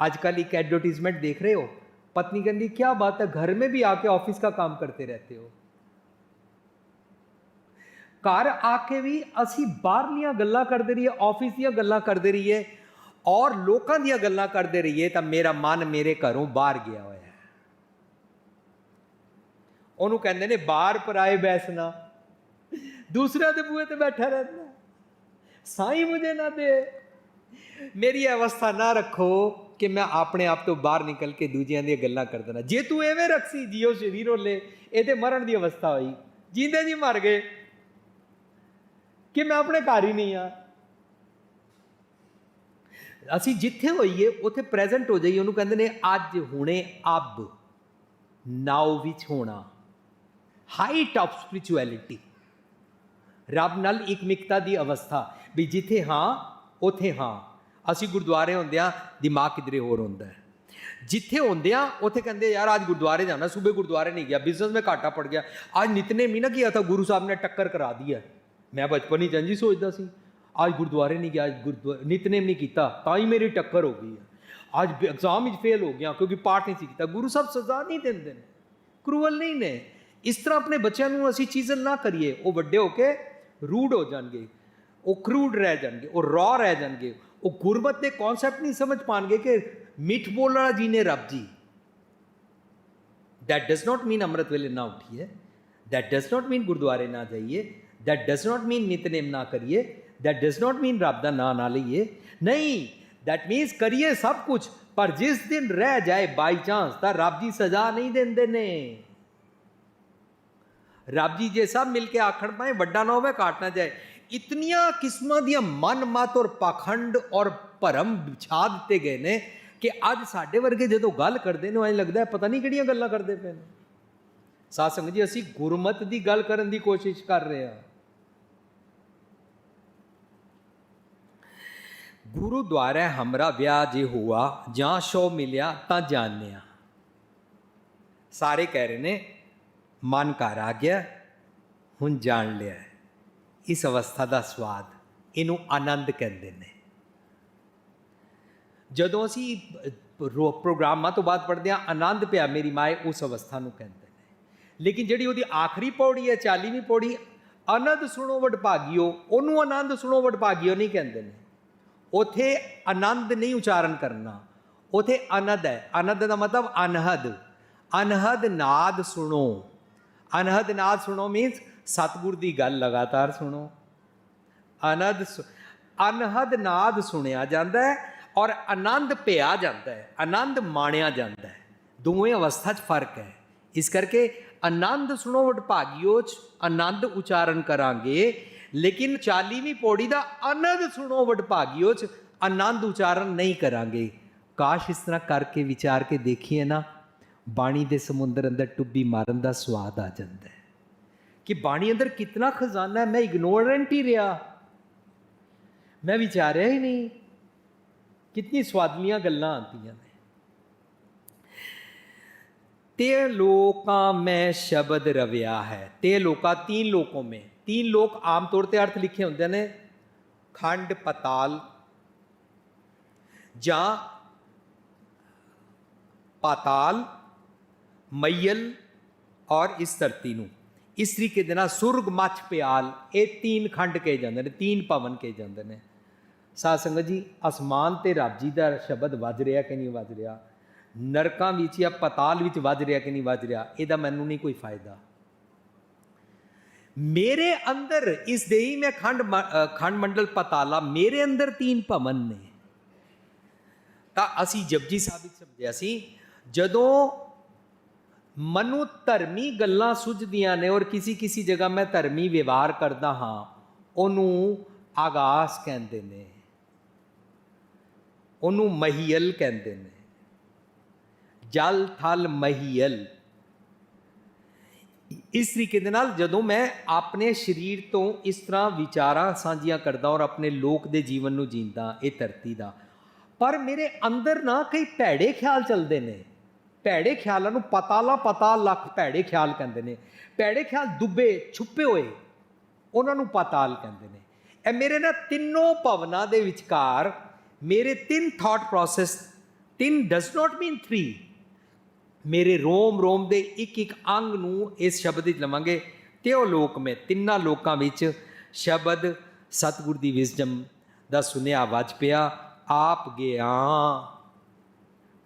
ਅੱਜ ਕੱਲ ਇੱਕ ਐਡਵਰਟਾਈਜ਼ਮੈਂਟ ਦੇਖ ਰਹੇ ਹੋ पत्नी कहती क्या बात है घर में भी आके ऑफिस का काम करते रहते हो ਘਰ ਆ ਕੇ ਵੀ ਅਸੀਂ ਬਾਹਰਲੀਆਂ ਗੱਲਾਂ ਕਰਦੇ ਰਹੀਏ ਆਫਿਸ ਦੀਆਂ ਗੱਲਾਂ ਕਰਦੇ ਰਹੀਏ ਔਰ ਲੋਕਾਂ ਦੀਆਂ ਗੱਲਾਂ ਕਰਦੇ ਰਹੀਏ ਤਾਂ ਮੇਰਾ ਮਨ ਮੇਰੇ ਘਰੋਂ ਬਾਹਰ ਗਿਆ ਹੋਇਆ ਹੈ ਉਹਨੂੰ ਕਹਿੰਦੇ ਨੇ ਬਾਹਰ ਪਰਾਏ ਬੈਸਣਾ ਦੂਸਰਿਆਂ ਦੇ ਬੂਹੇ ਤੇ ਬੈਠਾ ਰਹਿੰਦਾ ਸਾਈ ਮੁਝੇ ਨਾ ਦੇ ਮੇਰੀ ਅਵਸਥਾ ਨਾ ਰੱਖੋ ਕਿ ਮੈਂ ਆਪਣੇ ਆਪ ਤੋਂ ਬਾਹਰ ਨਿਕਲ ਕੇ ਦੂਜਿਆਂ ਦੀਆਂ ਗੱਲਾਂ ਕਰ ਨਾ ਜੇ ਤੂੰ ਐਵੇਂ ਰੱਖਸੀ, ਜੀਓ ਸ਼ਰੀਰੋ ਲੈ ਇਹ ਤੇ ਮਰਨ ਦੀ ਅਵਸਥਾ ਹੋਈ। ਜਿੰਦੇ ਜੀ ਮਰ ਗਏ। ਕਿ ਮੈਂ ਆਪਣੇ ਘਰ ਹੀ ਨਹੀਂ ਆ। ਅਸੀਂ ਜਿੱਥੇ ਹੋਈਏ, ਉੱਥੇ ਪ੍ਰੈਜ਼ੈਂਟ ਹੋ ਜਾਈਏ, ਉਹਨੂੰ ਕਹਿੰਦੇ ਨੇ ਅੱਜ ਹੁਣੇ, ਅਬ। ਨਾਉ ਵਿੱਚ ਹੋਣਾ। ਹਾਈਟ ਆਫ ਸਪਿਰਚੁਅਲਿਟੀ ਰੱਬ ਨਾਲ ਇਕਮਿਕਤਾ ਦੀ ਅਵਸਥਾ। ਵੀ ਜਿੱਥੇ ਹਾਂ, ਉਥੇ ਹਾਂ। ਅਸੀਂ ਗੁਰਦੁਆਰੇ ਹੁੰਦਿਆਂ ਦਿਮਾਗ ਕਿਧਰੇ ਹੋਰ ਹੁੰਦਾ ਹੈ। ਜਿੱਥੇ ਹੁੰਦਿਆਂ ਉਥੇ ਕਹਿੰਦੇ ਯਾਰ ਅੱਜ ਗੁਰਦੁਆਰੇ ਜਾਣਾ, ਸੂਬੇ ਗੁਰਦੁਆਰੇ ਨਹੀਂ ਗਿਆ ਬਿਜ਼ਨਸ में ਘਾਟਾ ਪੜ ਗਿਆ। ਅੱਜ ਨਿਤਨੇ ਮੀ ਨਾ ਕੀਤਾ ਤਾਂ ਗੁਰੂ ਸਾਹਿਬ ਨੇ ਟੱਕਰ ਕਰਾ ਦੀ ਹੈ ਮੈਂ ਬਚਪਨ ਹੀ ਜੰਜੀ ਸੋਚਦਾ ਸੀ। ਅੱਜ ਗੁਰਦੁਆਰੇ ਨਹੀਂ ਗਿਆ, ਅੱਜ ਗੁਰਦੁਆਰੇ ਨਿਤਨੇਮ ਨਹੀਂ ਕੀਤਾ, ਤਾਂ ਹੀ ਮੇਰੀ ਟੱਕਰ ਹੋ ਗਈ ਹੈ ਅੱਜ ਐਗਜ਼ਾਮ ਵਿੱਚ ਫੇਲ ਹੋ ਗਿਆ, ਕਿਉਂਕਿ ਪਾਠ ਨਹੀਂ ਸੀ ਕੀਤਾ। ਗੁਰੂ ਸਾਹਿਬ ਸਜ਼ਾ ਨਹੀਂ ਦਿੰਦੇ ਨੇ ਕਰੂਅਲ ਨਹੀਂ ਨੇ। ਇਸ ਤਰ੍ਹਾਂ ਆਪਣੇ ਬੱਚਿਆਂ ਨੂੰ ਅਸੀਂ ਚੀਜ਼ਾਂ ਨਾ ਕਰੀਏ, ਉਹ ਵੱਡੇ ਹੋ ਕੇ ਰੂਡ ਹੋ ਜਾਣਗੇ, ਉਹ ਕਰੂਡ ਰਹਿ ਜਾਣਗੇ, ਉਹ ਰॉ ਰਹਿ ਜਾਣਗੇ। ਉਹ ਗੁਰਮਤ ਦੇ ਕਨਸੈਪਟ ਨਹੀਂ ਸਮਝ ਪਾਣਗੇ ਕਿ ਮਿੱਠ ਬੋਲਣਾ ਜੀ ਨੇ ਰੱਬ ਜੀ। That does not mean ਅੰਮ੍ਰਿਤ ਵੇਲੇ ਨਾ ਉਠੀਏ। That does not mean ਗੁਰਦੁਆਰੇ ਨਾ ਜਾਈਏ। That does not mean ਨਿਤਨੇਮ ਨਾ ਕਰੀਏ। That does not mean ਰੱਬ ਦਾ ਨਾਂ ਨਾ ਲਈਏ। ਨਹੀਂ, that means ਕਰੀਏ ਸਭ ਕੁਝ ਪਰ ਜਿਸ ਦਿਨ ਰਹਿ ਜਾਏ ਬਾਈ ਚਾਂਸ ਤਾਂ ਰੱਬ ਜੀ ਸਜ਼ਾ ਨਹੀਂ ਦਿੰਦੇ ਨੇ। ਰੱਬ ਜੀ ਜੇ ਸਭ ਮਿਲ ਕੇ ਆਖਣ ਪਾਏ ਵੱਡਾ ਨਾ ਹੋਵੇ ਕਾਟ ਨਾ ਜਾਏ ਇਤਨੀਆਂ ਕਿਸਮਾਂ ਦੀਆਂ ਮਨ ਮਤ ਔਰ ਪਾਖੰਡ ਔਰ ਭਰਮ ਵਿਛਾ ਦਿੱਤੇ ਗਏ ਨੇ ਕਿ ਅੱਜ ਸਾਡੇ ਵਰਗੇ ਜਦੋਂ ਗੱਲ ਕਰਦੇ ਨੇ ਐਂ ਲੱਗਦਾ ਪਤਾ ਨਹੀਂ ਕਿਹੜੀਆਂ ਗੱਲਾਂ ਕਰਦੇ ਪਏ ਨੇ ਸਾਧ ਸੰਗਤ ਜੀ ਅਸੀਂ ਗੁਰਮਤ ਦੀ ਗੱਲ ਕਰਨ ਦੀ ਕੋਸ਼ਿਸ਼ ਕਰ ਰਹੇ ਹਾਂ ਗੁਰੂ ਦੁਆਰਾ ਹਮਰਾ ਵਿਆਹ ਜੇ ਹੁਆ ਜਾਂ ਸ਼ੋ ਮਿਲਿਆ ਤਾਂ ਜਾਣਿਆ ਸਾਰੇ ਕਹਿ ਰਹੇ ਨੇ ਮਨ ਘਰ ਆ ਗਿਆ ਹੁਣ ਜਾਣ ਲਿਆ ਇਸ ਅਵਸਥਾ ਦਾ ਸਵਾਦ ਇਹਨੂੰ ਆਨੰਦ ਕਹਿੰਦੇ ਨੇ। ਜਦੋਂ ਅਸੀਂ ਪ੍ਰੋਗਰਾਮਾਂ ਤੋਂ ਬਾਅਦ ਪੜ੍ਹਦੇ ਹਾਂ, ਆਨੰਦ ਪਿਆ ਮੇਰੀ ਮਾਏ ਉਸ ਅਵਸਥਾ ਨੂੰ ਕਹਿੰਦੇ ਨੇ। ਲੇਕਿਨ ਜਿਹੜੀ ਉਹਦੀ ਆਖਰੀ ਪੌੜੀ ਹੈ 40ਵੀਂ ਪੌੜੀ, ਆਨੰਦ ਸੁਣੋ ਵਡਭਾਗਿਓ, ਉਹਨੂੰ ਆਨੰਦ ਸੁਣੋ ਵਡਭਾਗਿਓ ਨਹੀਂ ਕਹਿੰਦੇ ਨੇ। ਉਥੇ ਆਨੰਦ ਨਹੀਂ ਉਚਾਰਨ ਕਰਨਾ, ਉਥੇ ਅਨਦ ਹੈ। ਆਨੰਦ ਦਾ ਮਤਲਬ ਅਨਹਦ। ਅਨਹਦ ਨਾਦ ਸੁਣੋ। ਅਨਹਦ ਨਾਦ ਸੁਣੋ ਮੀਨਸ ਸਤਿਗੁਰ ਦੀ ਗੱਲ ਲਗਾਤਾਰ ਸੁਣੋ। ਅਨੰਦ ਸੁ- ਅਨਹਦ ਨਾਦ ਸੁਣਿਆ ਜਾਂਦਾ ਹੈ ਔਰ ਆਨੰਦ ਪਿਆ ਜਾਂਦਾ ਹੈ ਆਨੰਦ ਮਾਣਿਆ ਜਾਂਦਾ ਹੈ। ਦੋਵੇਂ ਅਵਸਥਾ 'ਚ ਫ਼ਰਕ ਹੈ। ਇਸ ਕਰਕੇ ਆਨੰਦ ਸੁਣੋ ਵਡਭਾਗਿਓ 'ਚ ਆਨੰਦ ਉਚਾਰਨ ਕਰਾਂਗੇ। ਲੇਕਿਨ 40ਵੀਂ ਪੌੜੀ ਦਾ ਆਨੰਦ ਸੁਣੋ ਵਡਭਾਗਿਓ 'ਚ ਆਨੰਦ ਉਚਾਰਨ ਨਹੀਂ ਕਰਾਂਗੇ। ਕਾਸ਼ ਇਸ ਤਰ੍ਹਾਂ ਕਰਕੇ ਵਿਚਾਰ ਕੇ ਦੇਖੀਏ ਨਾ, ਬਾਣੀ ਦੇ ਸਮੁੰਦਰ ਅੰਦਰ ਟੁੱਬੀ ਮਾਰਨ ਦਾ ਸਵਾਦ ਆ ਜਾਂਦਾ ਹੈ। ਕਿ ਬਾਣੀ ਅੰਦਰ ਕਿੰਨਾ ਖਜ਼ਾਨਾ ਹੈ ਮੈਂ ਇਗਨੋਰੈਂਟ ਹੀ ਰਿਹਾ ਮੈਂ ਵਿਚਾਰਿਆ ਹੀ ਨਹੀਂ ਕਿੰਨੀ ਸਵਾਦਲੀਆਂ ਗੱਲਾਂ ਆਉਂਦੀਆਂ ਨੇ ਤੇ ਲੋਕਾਂ ਮੈਂ ਸ਼ਬਦ ਰਵਿਆ ਹੈ ਤੇ ਲੋਕਾਂ तीन लोकों में तीन लोक ਆਮ ਤੌਰ ਤੇ ਅਰਥ ਲਿਖੇ ਹੁੰਦੇ ਨੇ ਖੰਡ ਪਤਾਲ ਜਾਂ ਪਾਤਾਲ ਮਈਲ ਔਰ ਇਸ ਧਰਤੀ ਨੂੰ ਇਸ ਤਰੀਕੇ ਦੇ ਨਾਲ ਸੁਰਗ ਮੱਚ ਪਿਆਲ, ਇਹ ਤਿੰਨ ਖੰਡ ਕਹੇ ਜਾਂਦੇ ਨੇ, ਤੀਨ ਭਵਨ ਕਹੇ ਜਾਂਦੇ ਨੇ। ਸਾਧ ਸੰਗਤ ਜੀ, ਅਸਮਾਨ ਤੇ ਰੱਬ ਜੀ ਦਾ ਸ਼ਬਦ ਵੱਜ ਰਿਹਾ ਕਿ ਨਹੀਂ ਵੱਜ ਰਿਹਾ? ਨਰਕਾਂ ਵਿੱਚ ਜਾਂ ਪਤਾਲ ਵਿੱਚ ਵੱਜ ਰਿਹਾ ਕਿ ਨਹੀਂ ਵੱਜ ਰਿਹਾ? ਇਹਦਾ ਮੈਨੂੰ ਨਹੀਂ ਕੋਈ ਫਾਇਦਾ। ਮੇਰੇ ਅੰਦਰ ਇਸ ਦੇਹੀ ਮੈਂ ਖੰਡ ਮ- ਖੰਡ ਮੰਡਲ ਪਤਾਲਾ, ਮੇਰੇ ਅੰਦਰ ਤੀਨ ਭਵਨ ਨੇ। ਤਾਂ ਅਸੀਂ ਜਪਜੀ ਸਾਹਿਬ ਵਿੱਚ ਸਮਝਿਆ ਸੀ, ਜਦੋਂ ਮਨੂ ਧਰਮੀ ਗੱਲਾਂ ਸੁਝਦੀਆਂ ਨੇ ਔਰ ਕਿਸੇ ਕਿਸੇ ਜਗ੍ਹਾ ਮੈਂ ਧਰਮੀ ਵਿਵਹਾਰ ਕਰਦਾ ਹਾਂ, ਉਹਨੂੰ ਆਗਾਸ ਕਹਿੰਦੇ ਨੇ। ਉਹਨੂੰ ਮਹੀਲ ਕਹਿੰਦੇ ਨੇ। ਜਲ, ਥਲ ਮਹੀਲ ਇਸ ਤਰੀਕੇ ਦੇ ਨਾਲ ਜਦੋਂ ਮੈਂ ਆਪਣੇ ਸਰੀਰ ਤੋਂ ਇਸ ਤਰ੍ਹਾਂ ਵਿਚਾਰਾਂ ਸਾਂਝੀਆਂ ਕਰਦਾ ਔਰ ਆਪਣੇ ਲੋਕ ਦੇ ਜੀਵਨ ਨੂੰ ਜੀਂਦਾ, ਇਹ ਧਰਤੀ ਦਾ, ਪਰ ਮੇਰੇ ਅੰਦਰ ਨਾ ਕਈ ਭੈੜੇ ਖਿਆਲ ਚੱਲਦੇ ਨੇ। ਭੈੜੇ ਖਿਆਲਾਂ ਨੂੰ ਪਤਾਲਾ ਪਤਾ ਲੱਖ ਭੈੜੇ ਖਿਆਲ ਕਹਿੰਦੇ ਨੇ। ਭੈੜੇ ਖਿਆਲ ਦੁੱਬੇ ਛੁੱਪੇ ਹੋਏ, ਉਹਨਾਂ ਨੂੰ ਪਤਾਲ ਕਹਿੰਦੇ ਨੇ। ਇਹ ਮੇਰੇ ਨਾ ਤਿੰਨੋਂ ਭਵਨਾਂ ਦੇ ਵਿਚਕਾਰ ਮੇਰੇ ਤਿੰਨ ਥਾਟ ਪ੍ਰੋਸੈਸ ਤਿੰਨ ਡਸ ਨਾਟ ਮੀਨ 3 ਮੇਰੇ ਰੋਮ ਰੋਮ ਦੇ ਇੱਕ ਇੱਕ ਅੰਗ ਨੂੰ ਇਸ ਸ਼ਬਦ ਵਿੱਚ ਲਵਾਂਗੇ। ਤੇ ਉਹ ਲੋਕ ਮੈਂ ਤਿੰਨਾਂ ਲੋਕਾਂ ਵਿੱਚ ਸ਼ਬਦ, ਸਤਿਗੁਰ ਦੀ ਵਿਜ਼ਡਮ ਦਾ ਸੁਨੇਹਾ ਵੱਜ ਪਿਆ, ਆਪ ਗਿਆ।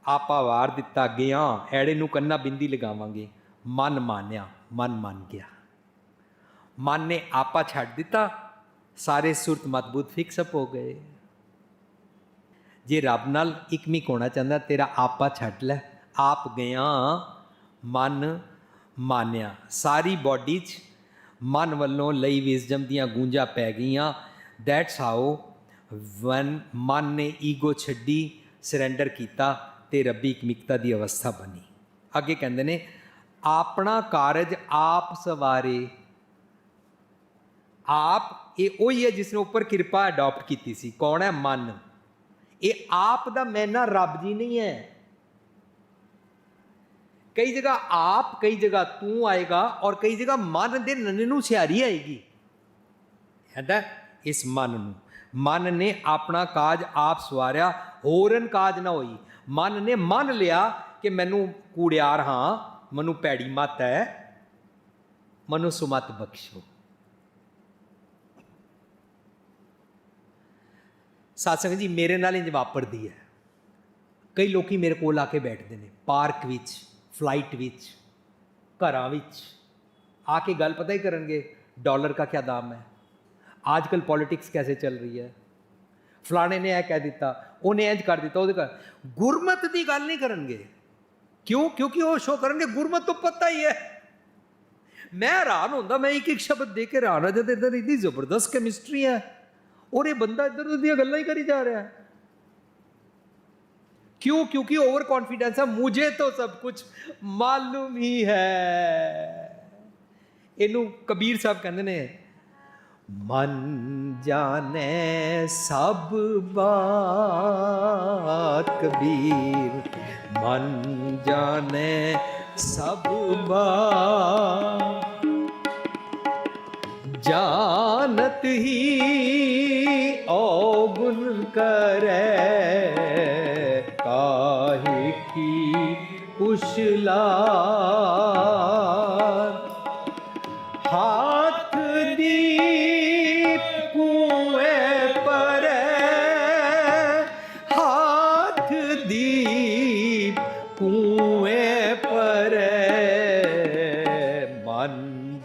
ਆਪਾ ਵਾਰ ਦਿੱਤਾ ਗਿਆ, ਐੜੇ ਨੂੰ ਕੰਨਾ ਬਿੰਦੀ ਲਗਾਵਾਂਗੇ। ਮਨ ਮਾਨਿਆ, ਮਨ ਮੰਨ ਗਿਆ। ਮਨ ਨੇ ਆਪਾ ਛੱਡ ਦਿੱਤਾ, ਸਾਰੇ ਸੁਰਤ ਮਤਬੂਤ ਫਿਕਸ ਅਪ ਹੋ ਗਏ। ਜੇ ਰੱਬ ਨਾਲ ਇਕਮਿਕ ਹੋਣਾ ਚਾਹੁੰਦਾ, ਤੇਰਾ ਆਪਾ ਛੱਡ ਲੈ। ਆਪ ਗਿਆ, ਮਨ ਮਾਨਿਆ। ਸਾਰੀ ਬਾਡੀ 'ਚ ਮਨ ਵੱਲੋਂ ਲਈ ਵਿਜ਼ਡਮ ਦੀਆਂ ਗੂੰਜਾਂ ਪੈ ਗਈਆਂ। ਦੈਟਸ ਹਾਊ ਵਨ ਮਨ ਨੇ ਈਗੋ ਛੱਡੀ ਸਰੈਂਡਰ ਕੀਤਾ। ਤੇ ਰੱਬੀ ਇਕਮਿਕਤਾ ਦੀ ਅਵਸਥਾ ਬਣੀ। ਅੱਗੇ ਕਹਿੰਦੇ ਨੇ, ਆਪਣਾ ਕਾਰਜ ਆਪ ਸਵਾਰੇ। ਆਪ, ਇਹ ਉਹੀ ਹੈ ਜਿਸ ਨੇ ਉੱਪਰ ਕਿਰਪਾ ਅਡਾਪਟ ਕੀਤੀ ਸੀ। ਕੌਣ ਹੈ? ਮਨ। ਇਹ ਆਪ ਦਾ ਮੈਨਾ ਰੱਬ ਜੀ ਨਹੀਂ ਹੈ। ਕਈ ਜਗ੍ਹਾ ਆਪ, ਕਈ ਜਗ੍ਹਾ ਤੂੰ ਆਏਗਾ ਔਰ ਕਈ ਜਗ੍ਹਾ ਮਨ ਦੇ ਨੰਨੇ ਨੂੰ ਸਿਆਰੀ ਆਏਗੀ। ਹੈਦਾ ਇਸ ਮਨ ਨੂੰ। ਮਨ ਨੇ ਆਪਣਾ ਕਾਜ ਆਪ ਸਵਾਰਿਆ, ਹੋਰਨ ਕਾਜ ਨਾ ਹੋਈ। ਮਨ ਨੇ ਮੰਨ ਲਿਆ ਕਿ ਮੈਨੂੰ ਕੂੜਿਆਰ ਹਾਂ, ਮੈਨੂੰ ਪੈੜੀ ਮਤ ਹੈ, ਮੈਨੂੰ ਸੁਮਤ ਬਖਸ਼ੋ। ਸਾਸੰਗ ਜੀ, ਮੇਰੇ ਨਾਲ ਇੰਜ ਵਾਪਰਦੀ ਹੈ। ਕਈ ਲੋਕੀ ਮੇਰੇ ਕੋਲ ਆ ਕੇ ਬੈਠਦੇ ਨੇ, ਪਾਰਕ ਵਿੱਚ, ਫਲਾਈਟ ਵਿੱਚ, ਘਰਾਂ ਵਿੱਚ। ਆ ਕੇ ਗੱਲ ਪਤਾ ਹੀ ਕਰਨਗੇ, ਡਾਲਰ ਦਾ ਕੀ ਦਾਮ ਹੈ? ਆਜਕਲ ਪੋਲਿਟਿਕਸ ਕੈਸੇ ਚੱਲ ਰਹੀ ਹੈ? ਫਲਾਣੇ ਨੇ ਇਹ ਕਹਿ ਦਿੱਤਾ ਉਹਨੇ ਇੰਜ ਕਰ ਦਿੱਤਾ ਉਹਦੇ ਕਰ ਗੁਰਮਤ ਦੀ ਗੱਲ ਨਹੀਂ ਕਰਨਗੇ ਕਿਉਂ ਕਿਉਂਕਿ ਉਹ ਸ਼ੋ ਕਰਨਗੇ ਗੁਰਮਤ ਤੋਂ ਪਤਾ ਹੀ ਹੈ ਮੈਂ ਹੈਰਾਨ ਹੁੰਦਾ ਮੈਂ ਇੱਕ ਇੱਕ ਸ਼ਬਦ ਦੇ ਕੇ ਹੈਰਾਨ ਆ ਜਦ ਇਧਰ ਇੰਨੀ ਜ਼ਬਰਦਸਤ ਕੈਮਿਸਟਰੀ ਹੈ ਔਰ ਇਹ ਬੰਦਾ ਇੱਧਰ ਉੱਧਰ ਦੀਆਂ ਗੱਲਾਂ ਹੀ ਕਰੀ ਜਾ ਰਿਹਾ ਹੈ क्यों क्योंकि ओवर कॉन्फिडेंस है मुझे तो सब कुछ मालूम ही है ਇਹਨੂੰ ਕਬੀਰ ਸਾਹਿਬ ਕਹਿੰਦੇ ਨੇ ਮਨ ਜਾਣੇ ਸਭ ਬਾਤ ਕਬੀਰ। ਮਨ ਜਾਣੇ ਸਭ ਬਾਤ। ਜਾਣਤ ਹੀ ਔਗੁਣ ਕਰੈ। ਕਾਹੇ ਕੀ ਕੁਸ਼ਲਾ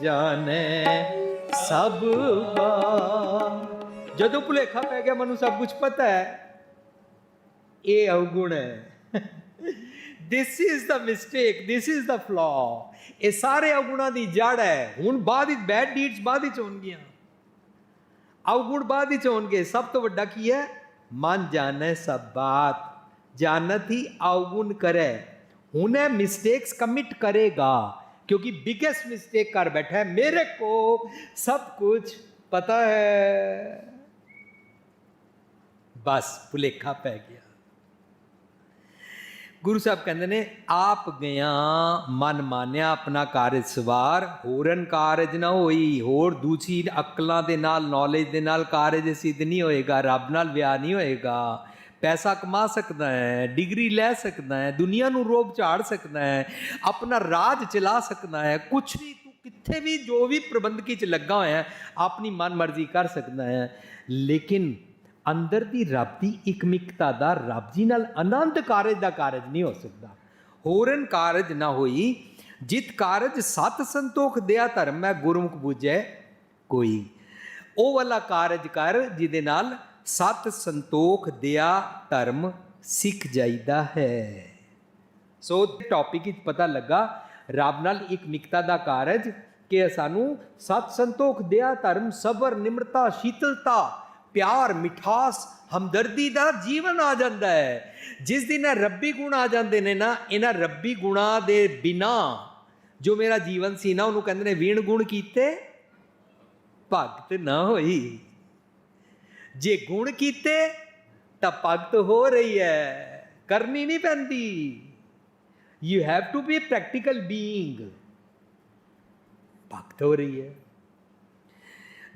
ਜਾਣੇ ਸਭ ਬਾ ਜਦੋਂ ਭੁਲੇਖਾ ਪੈ ਗਿਆ, ਮੈਨੂੰ ਸਭ ਕੁਝ ਪਤਾ ਹੈ। ਇਹ ਅਵਗੁਣ ਹੈ। This is the mistake this is the flaw ਇਹ ਸਾਰੇ ਅਵਗੁਣਾਂ ਦੀ ਜੜ ਹੈ। ਹੁਣ ਬਾਅਦ ਵਿੱਚ ਬੈਡ ਡੀਡਸ ਬਾਅਦ ਵਿੱਚ ਹੋਣਗੀਆਂ। ਅਵਗੁਣ ਬਾਅਦ ਵਿੱਚ ਹੋਣਗੇ। ਸਭ ਤੋਂ ਵੱਡਾ ਕੀ ਹੈ? ਮਨ ਜਾਣੈ ਸਭ ਬਾਤ। ਜਾਣਤ ਹੀ ਅਵਗੁਣ ਕਰੇ। ਹੁਣ ਇਹ ਮਿਸਟੇਕਸ ਕਮਿਟ ਕਰੇਗਾ। क्योंकि बिगेस्ट मिस्टेक कर बैठा है मेरे को सब कुछ पता है बस भुलेखा पै गया ਗੁਰੂ ਸਾਹਿਬ ਕਹਿੰਦੇ ਨੇ ਆਪ ਗਿਆ ਮਨ ਮਾਨਿਆ ਆਪਣਾ ਕਾਰਜ ਸਵਾਰ ਹੋਰਨ ਕਾਰਜ ਨਾ ਹੋਈ ਹੋਰ ਦੂਜੀ ਅਕਲਾਂ ਦੇ ਨਾਲ ਨੌਲੇਜ ਦੇ ਨਾਲ ਕਾਰਜ ਸਿੱਧ ਨਹੀਂ ਹੋਏਗਾ ਰੱਬ ਨਾਲ ਵਿਆਹ ਨਹੀਂ ਹੋਏਗਾ ਪੈਸਾ ਕਮਾ ਸਕਦਾ ਹੈ, ਡਿਗਰੀ ਲੈ ਸਕਦਾ ਹੈ, ਦੁਨੀਆ ਨੂੰ ਰੋਬ ਝਾੜ ਸਕਦਾ ਹੈ, ਆਪਣਾ ਰਾਜ ਚਲਾ ਸਕਦਾ ਹੈ ਕੁਝ ਵੀ ਤੂੰ ਕਿੱਥੇ ਵੀ ਜੋ ਵੀ ਪ੍ਰਬੰਧਕੀ ਚ ਲੱਗਾ ਹੋਇਆ ਹੈ, ਆਪਣੀ ਮਨ ਮਰਜ਼ੀ ਕਰ ਸਕਦਾ ਹੈ। ਲੇਕਿਨ ਅੰਦਰ ਦੀ ਰੱਬ ਦੀ ਇਕਮਿਕਤਾ ਦਾ ਰੱਬ ਜੀ ਨਾਲ ਆਨੰਦ ਕਾਰਜ ਦਾ ਕਾਰਜ ਨਹੀਂ ਹੋ ਸਕਦਾ। ਹੋਰਨ ਕਾਰਜ ਨਾ ਹੋਈ, ਜਿਤ ਕਾਰਜ ਸਤ ਸੰਤੋਖ ਦਿਆ ਧਰਮ ਮੈਂ ਗੁਰਮੁਖ ਬੂਝੈ ਕੋਈ। ਉਹ ਵਾਲਾ ਕਾਰਜ ਕਰ, ਜਿਹਦੇ ਨਾਲ ਸਤ ਸੰਤੋਖ ਦਿਆ ਧਰਮ ਸਿੱਖ ਜਾਈਦਾ ਹੈ। ਸੋ ਟੌਪਿਕ ਵਿੱਚ ਪਤਾ ਲੱਗਾ, ਰੱਬ ਨਾਲ ਇੱਕ ਨਿਕਤਾ ਦਾ ਕਾਰਜ ਕਿ ਸਾਨੂੰ ਸਤ ਸੰਤੋਖ ਦਿਆ ਧਰਮ, ਸਬਰ, ਨਿਮਰਤਾ, ਸ਼ੀਤਲਤਾ, ਪਿਆਰ, ਮਿਠਾਸ, ਹਮਦਰਦੀ ਦਾ ਜੀਵਨ ਆ ਜਾਂਦਾ ਹੈ। ਜਿਸ ਦਿਨ ਇਹ ਰੱਬੀ ਗੁਣ ਆ ਜਾਂਦੇ ਨੇ ਨਾ, ਇਹਨਾਂ ਰੱਬੀ ਗੁਣਾ ਦੇ ਬਿਨਾ ਜੋ ਮੇਰਾ ਜੀਵਨ ਸੀ ਨਾ, ਉਹਨੂੰ ਕਹਿੰਦੇ ਨੇ ਵੀਣ ਗੁਣ ਕੀਤੇ, ਭਗਤ ਨਾ ਹੋਈ। ਜੇ ਗੁਣ ਕੀਤੇ ਤਾਂ ਭਗਤ ਹੋ ਰਹੀ ਹੈ। ਕਰਨੀ ਨਹੀਂ ਪੈਂਦੀ। You have to be practical being ਭਗਤ ਹੋ ਰਹੀ ਹੈ।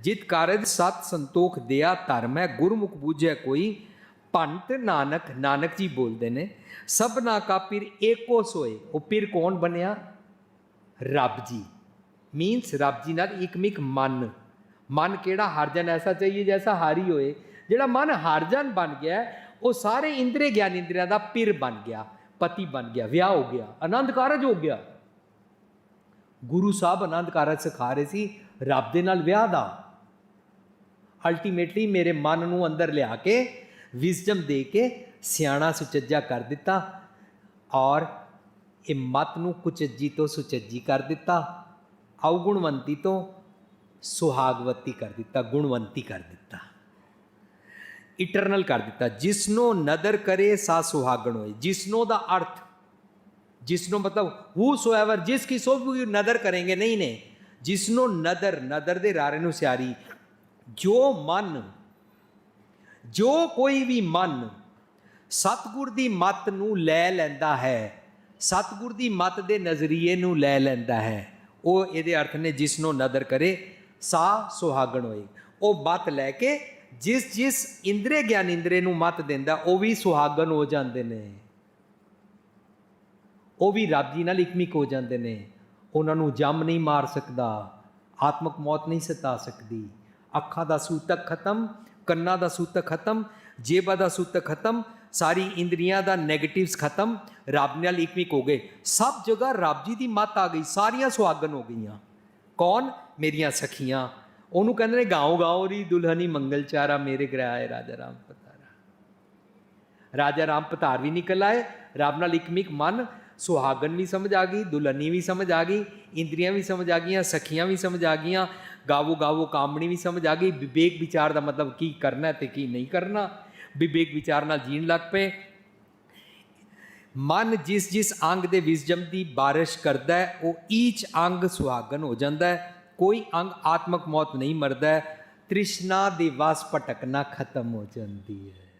ਜਿਤ ਕਾਰਜ ਸਤ ਸੰਤੋਖ ਦਿਆ ਧਰਮ ਹੈ। ਗੁਰਮੁਖ ਬੂਝੈ ਕੋਈ। ਪੰਤ ਨਾਨਕ ਨਾਨਕ ਜੀ ਬੋਲਦੇ ਨੇ। ਸਭਨਾ ਕਾ ਪੀਰ ਏਕੋ ਸੋਏ। ਉਹ ਪੀਰ ਕੌਣ ਬਣਿਆ? ਰੱਬ ਜੀ। ਮੀਨਸ ਰੱਬ ਜੀ ਨਾਲ ਇਕਮਿਕ ਮਨ। ਮਨ ਕਿਹੜਾ ਹਰਜਨ ਐਸਾ ਚਾਹੀਏ ਜੈਸਾ ਹਾਰੀ ਹੋਏ। ਜਿਹੜਾ ਮਨ ਹਰਜਨ ਬਣ ਗਿਆ, ਉਹ ਸਾਰੇ ਇੰਦਰੀ ਗਿਆਨ ਇੰਦਰੀਆਂ ਦਾ ਪੀਰ ਬਣ ਗਿਆ, ਪਤੀ ਬਣ ਗਿਆ, ਵਿਆਹ ਹੋ ਗਿਆ, ਆਨੰਦ ਕਾਰਜ ਹੋ ਗਿਆ। ਗੁਰੂ ਸਾਹਿਬ ਆਨੰਦ ਕਾਰਜ ਸਿਖਾ ਰਹੇ ਸੀ, ਰੱਬ ਦੇ ਨਾਲ ਵਿਆਹ ਦਾ। ਅਲਟੀਮੇਟਲੀ ਮੇਰੇ ਮਨ ਨੂੰ ਅੰਦਰ ਲਿਆ ਕੇ ਵਿਜ਼ਡਮ ਦੇ ਕੇ ਸਿਆਣਾ ਸੁਚੱਜਾ ਕਰ ਦਿੱਤਾ ਔਰ ਇਹ ਮਤ ਨੂੰ ਕੁਚੱਜੀ ਤੋਂ ਸੁਚੱਜੀ ਕਰ ਦਿੱਤਾ। ਔਗੁਣਵੰਤੀ ਤੋਂ ਸੁਹਾਗਵਤੀ ਕਰ ਦਿੱਤਾ, ਗੁਣਵੰਤੀ ਕਰ ਦਿੱਤਾ। ਇਟਰਨਲ ਕਰ ਦਿੱਤਾ। ਜਿਸਨੋ ਨਦਰ ਕਰੇ, ਸਾ ਸੁਹਾਗਣ ਹੋਏ। ਜਿਸਨੋ ਦਾ ਅਰਥ, ਜਿਸਨੋ ਮਤਲਬ ਹੂ ਸੋਐਵਰ ਜਿਸ ਕੀ ਸੋ ਨਦਰ ਕरेंगे ਨਹੀਂ ਨੇ ਜਿਸਨੋ ਨਦਰ ਨਦਰ ਦੇ ਰਾਰੇ ਨੂੰ ਸਿਆਰੀ। ਜੋ ਮਨ, ਜੋ ਕੋਈ ਵੀ ਮਨ ਸਤਿਗੁਰ ਦੀ ਮਤ ਨੂੰ ਲੈ ਲੈਂਦਾ ਹੈ, ਸਤਿਗੁਰ ਦੀ ਮਤ ਦੇ ਨਜ਼ਰੀਏ ਨੂੰ ਲੈ ਲੈਂਦਾ ਹੈ, ਉਹ ਇਹਦੇ ਅਰਥ ਨੇ ਜਿਸ ਨੂੰ ਨਦਰ ਕਰੇ ਸਾ ਸੁਹਾਗਣ ਹੋਏ ਉਹ ਮਤ ਲੈ ਕੇ ਜਿਸ ਜਿਸ ਇੰਦਰੇ ਗਿਆਨ ਇੰਦਰੇ ਨੂੰ ਮਤ ਦਿੰਦਾ, ਉਹ ਵੀ ਸੁਹਾਗਣ ਹੋ ਜਾਂਦੇ ਨੇ। ਉਹ ਵੀ ਰੱਬ ਜੀ ਨਾਲ ਇਕਮਿਕ ਹੋ ਜਾਂਦੇ ਨੇ। ਉਹਨਾਂ ਨੂੰ ਜੰਮ ਨਹੀਂ ਮਾਰ ਸਕਦਾ, ਆਤਮਕ ਮੌਤ ਨਹੀਂ ਸਤਾ ਸਕਦੀ। ਅੱਖਾਂ ਦਾ ਸੂਤਕ ਖਤਮ, ਕੰਨਾਂ ਦਾ ਸੂਤਕ ਖਤਮ, ਜੇਬਾਂ ਦਾ ਸੂਤਕ ਖਤਮ, ਸਾਰੀ ਇੰਦਰੀਆਂ ਦਾ 네ਗੇਟਿਵਸ ਖਤਮ, ਰੱਬ ਨਾਲ ਇਕਮਿਕ ਹੋ ਗਏ। ਸਭ ਜਗ੍ਹਾ ਰੱਬ ਜੀ ਦੀ ਮੱਤ ਆ ਗਈ, ਸਾਰੀਆਂ ਸੁਹਾਗਨ ਹੋ ਗਈਆਂ। ਕੌਣ? ਮੇਰੀਆਂ ਸਖੀਆਂ। ਉਹਨੂੰ ਕਹਿੰਦੇ ਨੇ ਗਾਉ ਗਾਉ ਰੀ ਦੁਲਹਨੀ ਮੰਗਲਚਾਰਾ ਮੇਰੇ ਗ੍ਰਹਿ ਰਾਜਾ ਰਾਮ ਪਤਾਰਾ। ਰਾਜਾ ਰਾਮ ਪਤਾਰ ਵੀ ਨਿਕਲ ਆਏ। ਰਾਮ ਨਾਲ ਇਕਮਿਕ ਮਨ ਸੁਹਾਗਨ ਵੀ ਸਮਝ ਆ ਗਈ, ਦੁਲਹਨੀ ਵੀ ਸਮਝ ਆ ਗਈ, ਇੰਦਰੀਆਂ ਵੀ ਸਮਝ ਆ ਗਈਆਂ, ਸਖੀਆਂ ਵੀ ਸਮਝ ਆ ਗਈਆਂ, ਗਾਵੋ ਗਾਵੋ ਕਾਮਣੀ ਵੀ ਸਮਝ ਆ ਗਈ। ਵਿਵੇਕ ਵਿਚਾਰ ਦਾ ਮਤਲਬ ਕੀ ਕਰਨਾ ਤੇ ਕੀ ਨਹੀਂ ਕਰਨਾ। ਵਿਵੇਕ ਵਿਚਾਰ ਨਾਲ ਜੀਣ ਲੱਗ ਪਏ। ਮਨ ਜਿਸ ਜਿਸ ਅੰਗ ਦੇ ਵਿਜ਼ਡਮ ਦੀ ਬਾਰਿਸ਼ ਕਰਦਾ ਹੈ, ਉਹ ਈਚ ਅੰਗ ਸੁਹਾਗਨ ਹੋ ਜਾਂਦਾ ਹੈ। ਕੋਈ ਅੰਗ ਆਤਮਕ ਮੌਤ ਨਹੀਂ ਮਰਦਾ ਤ੍ਰਿਸ਼ਨਾ ਦੇ ਵਸ ਭਟਕਣਾ ਖਤਮ ਹੋ ਜਾਂਦੀ ਹੈ।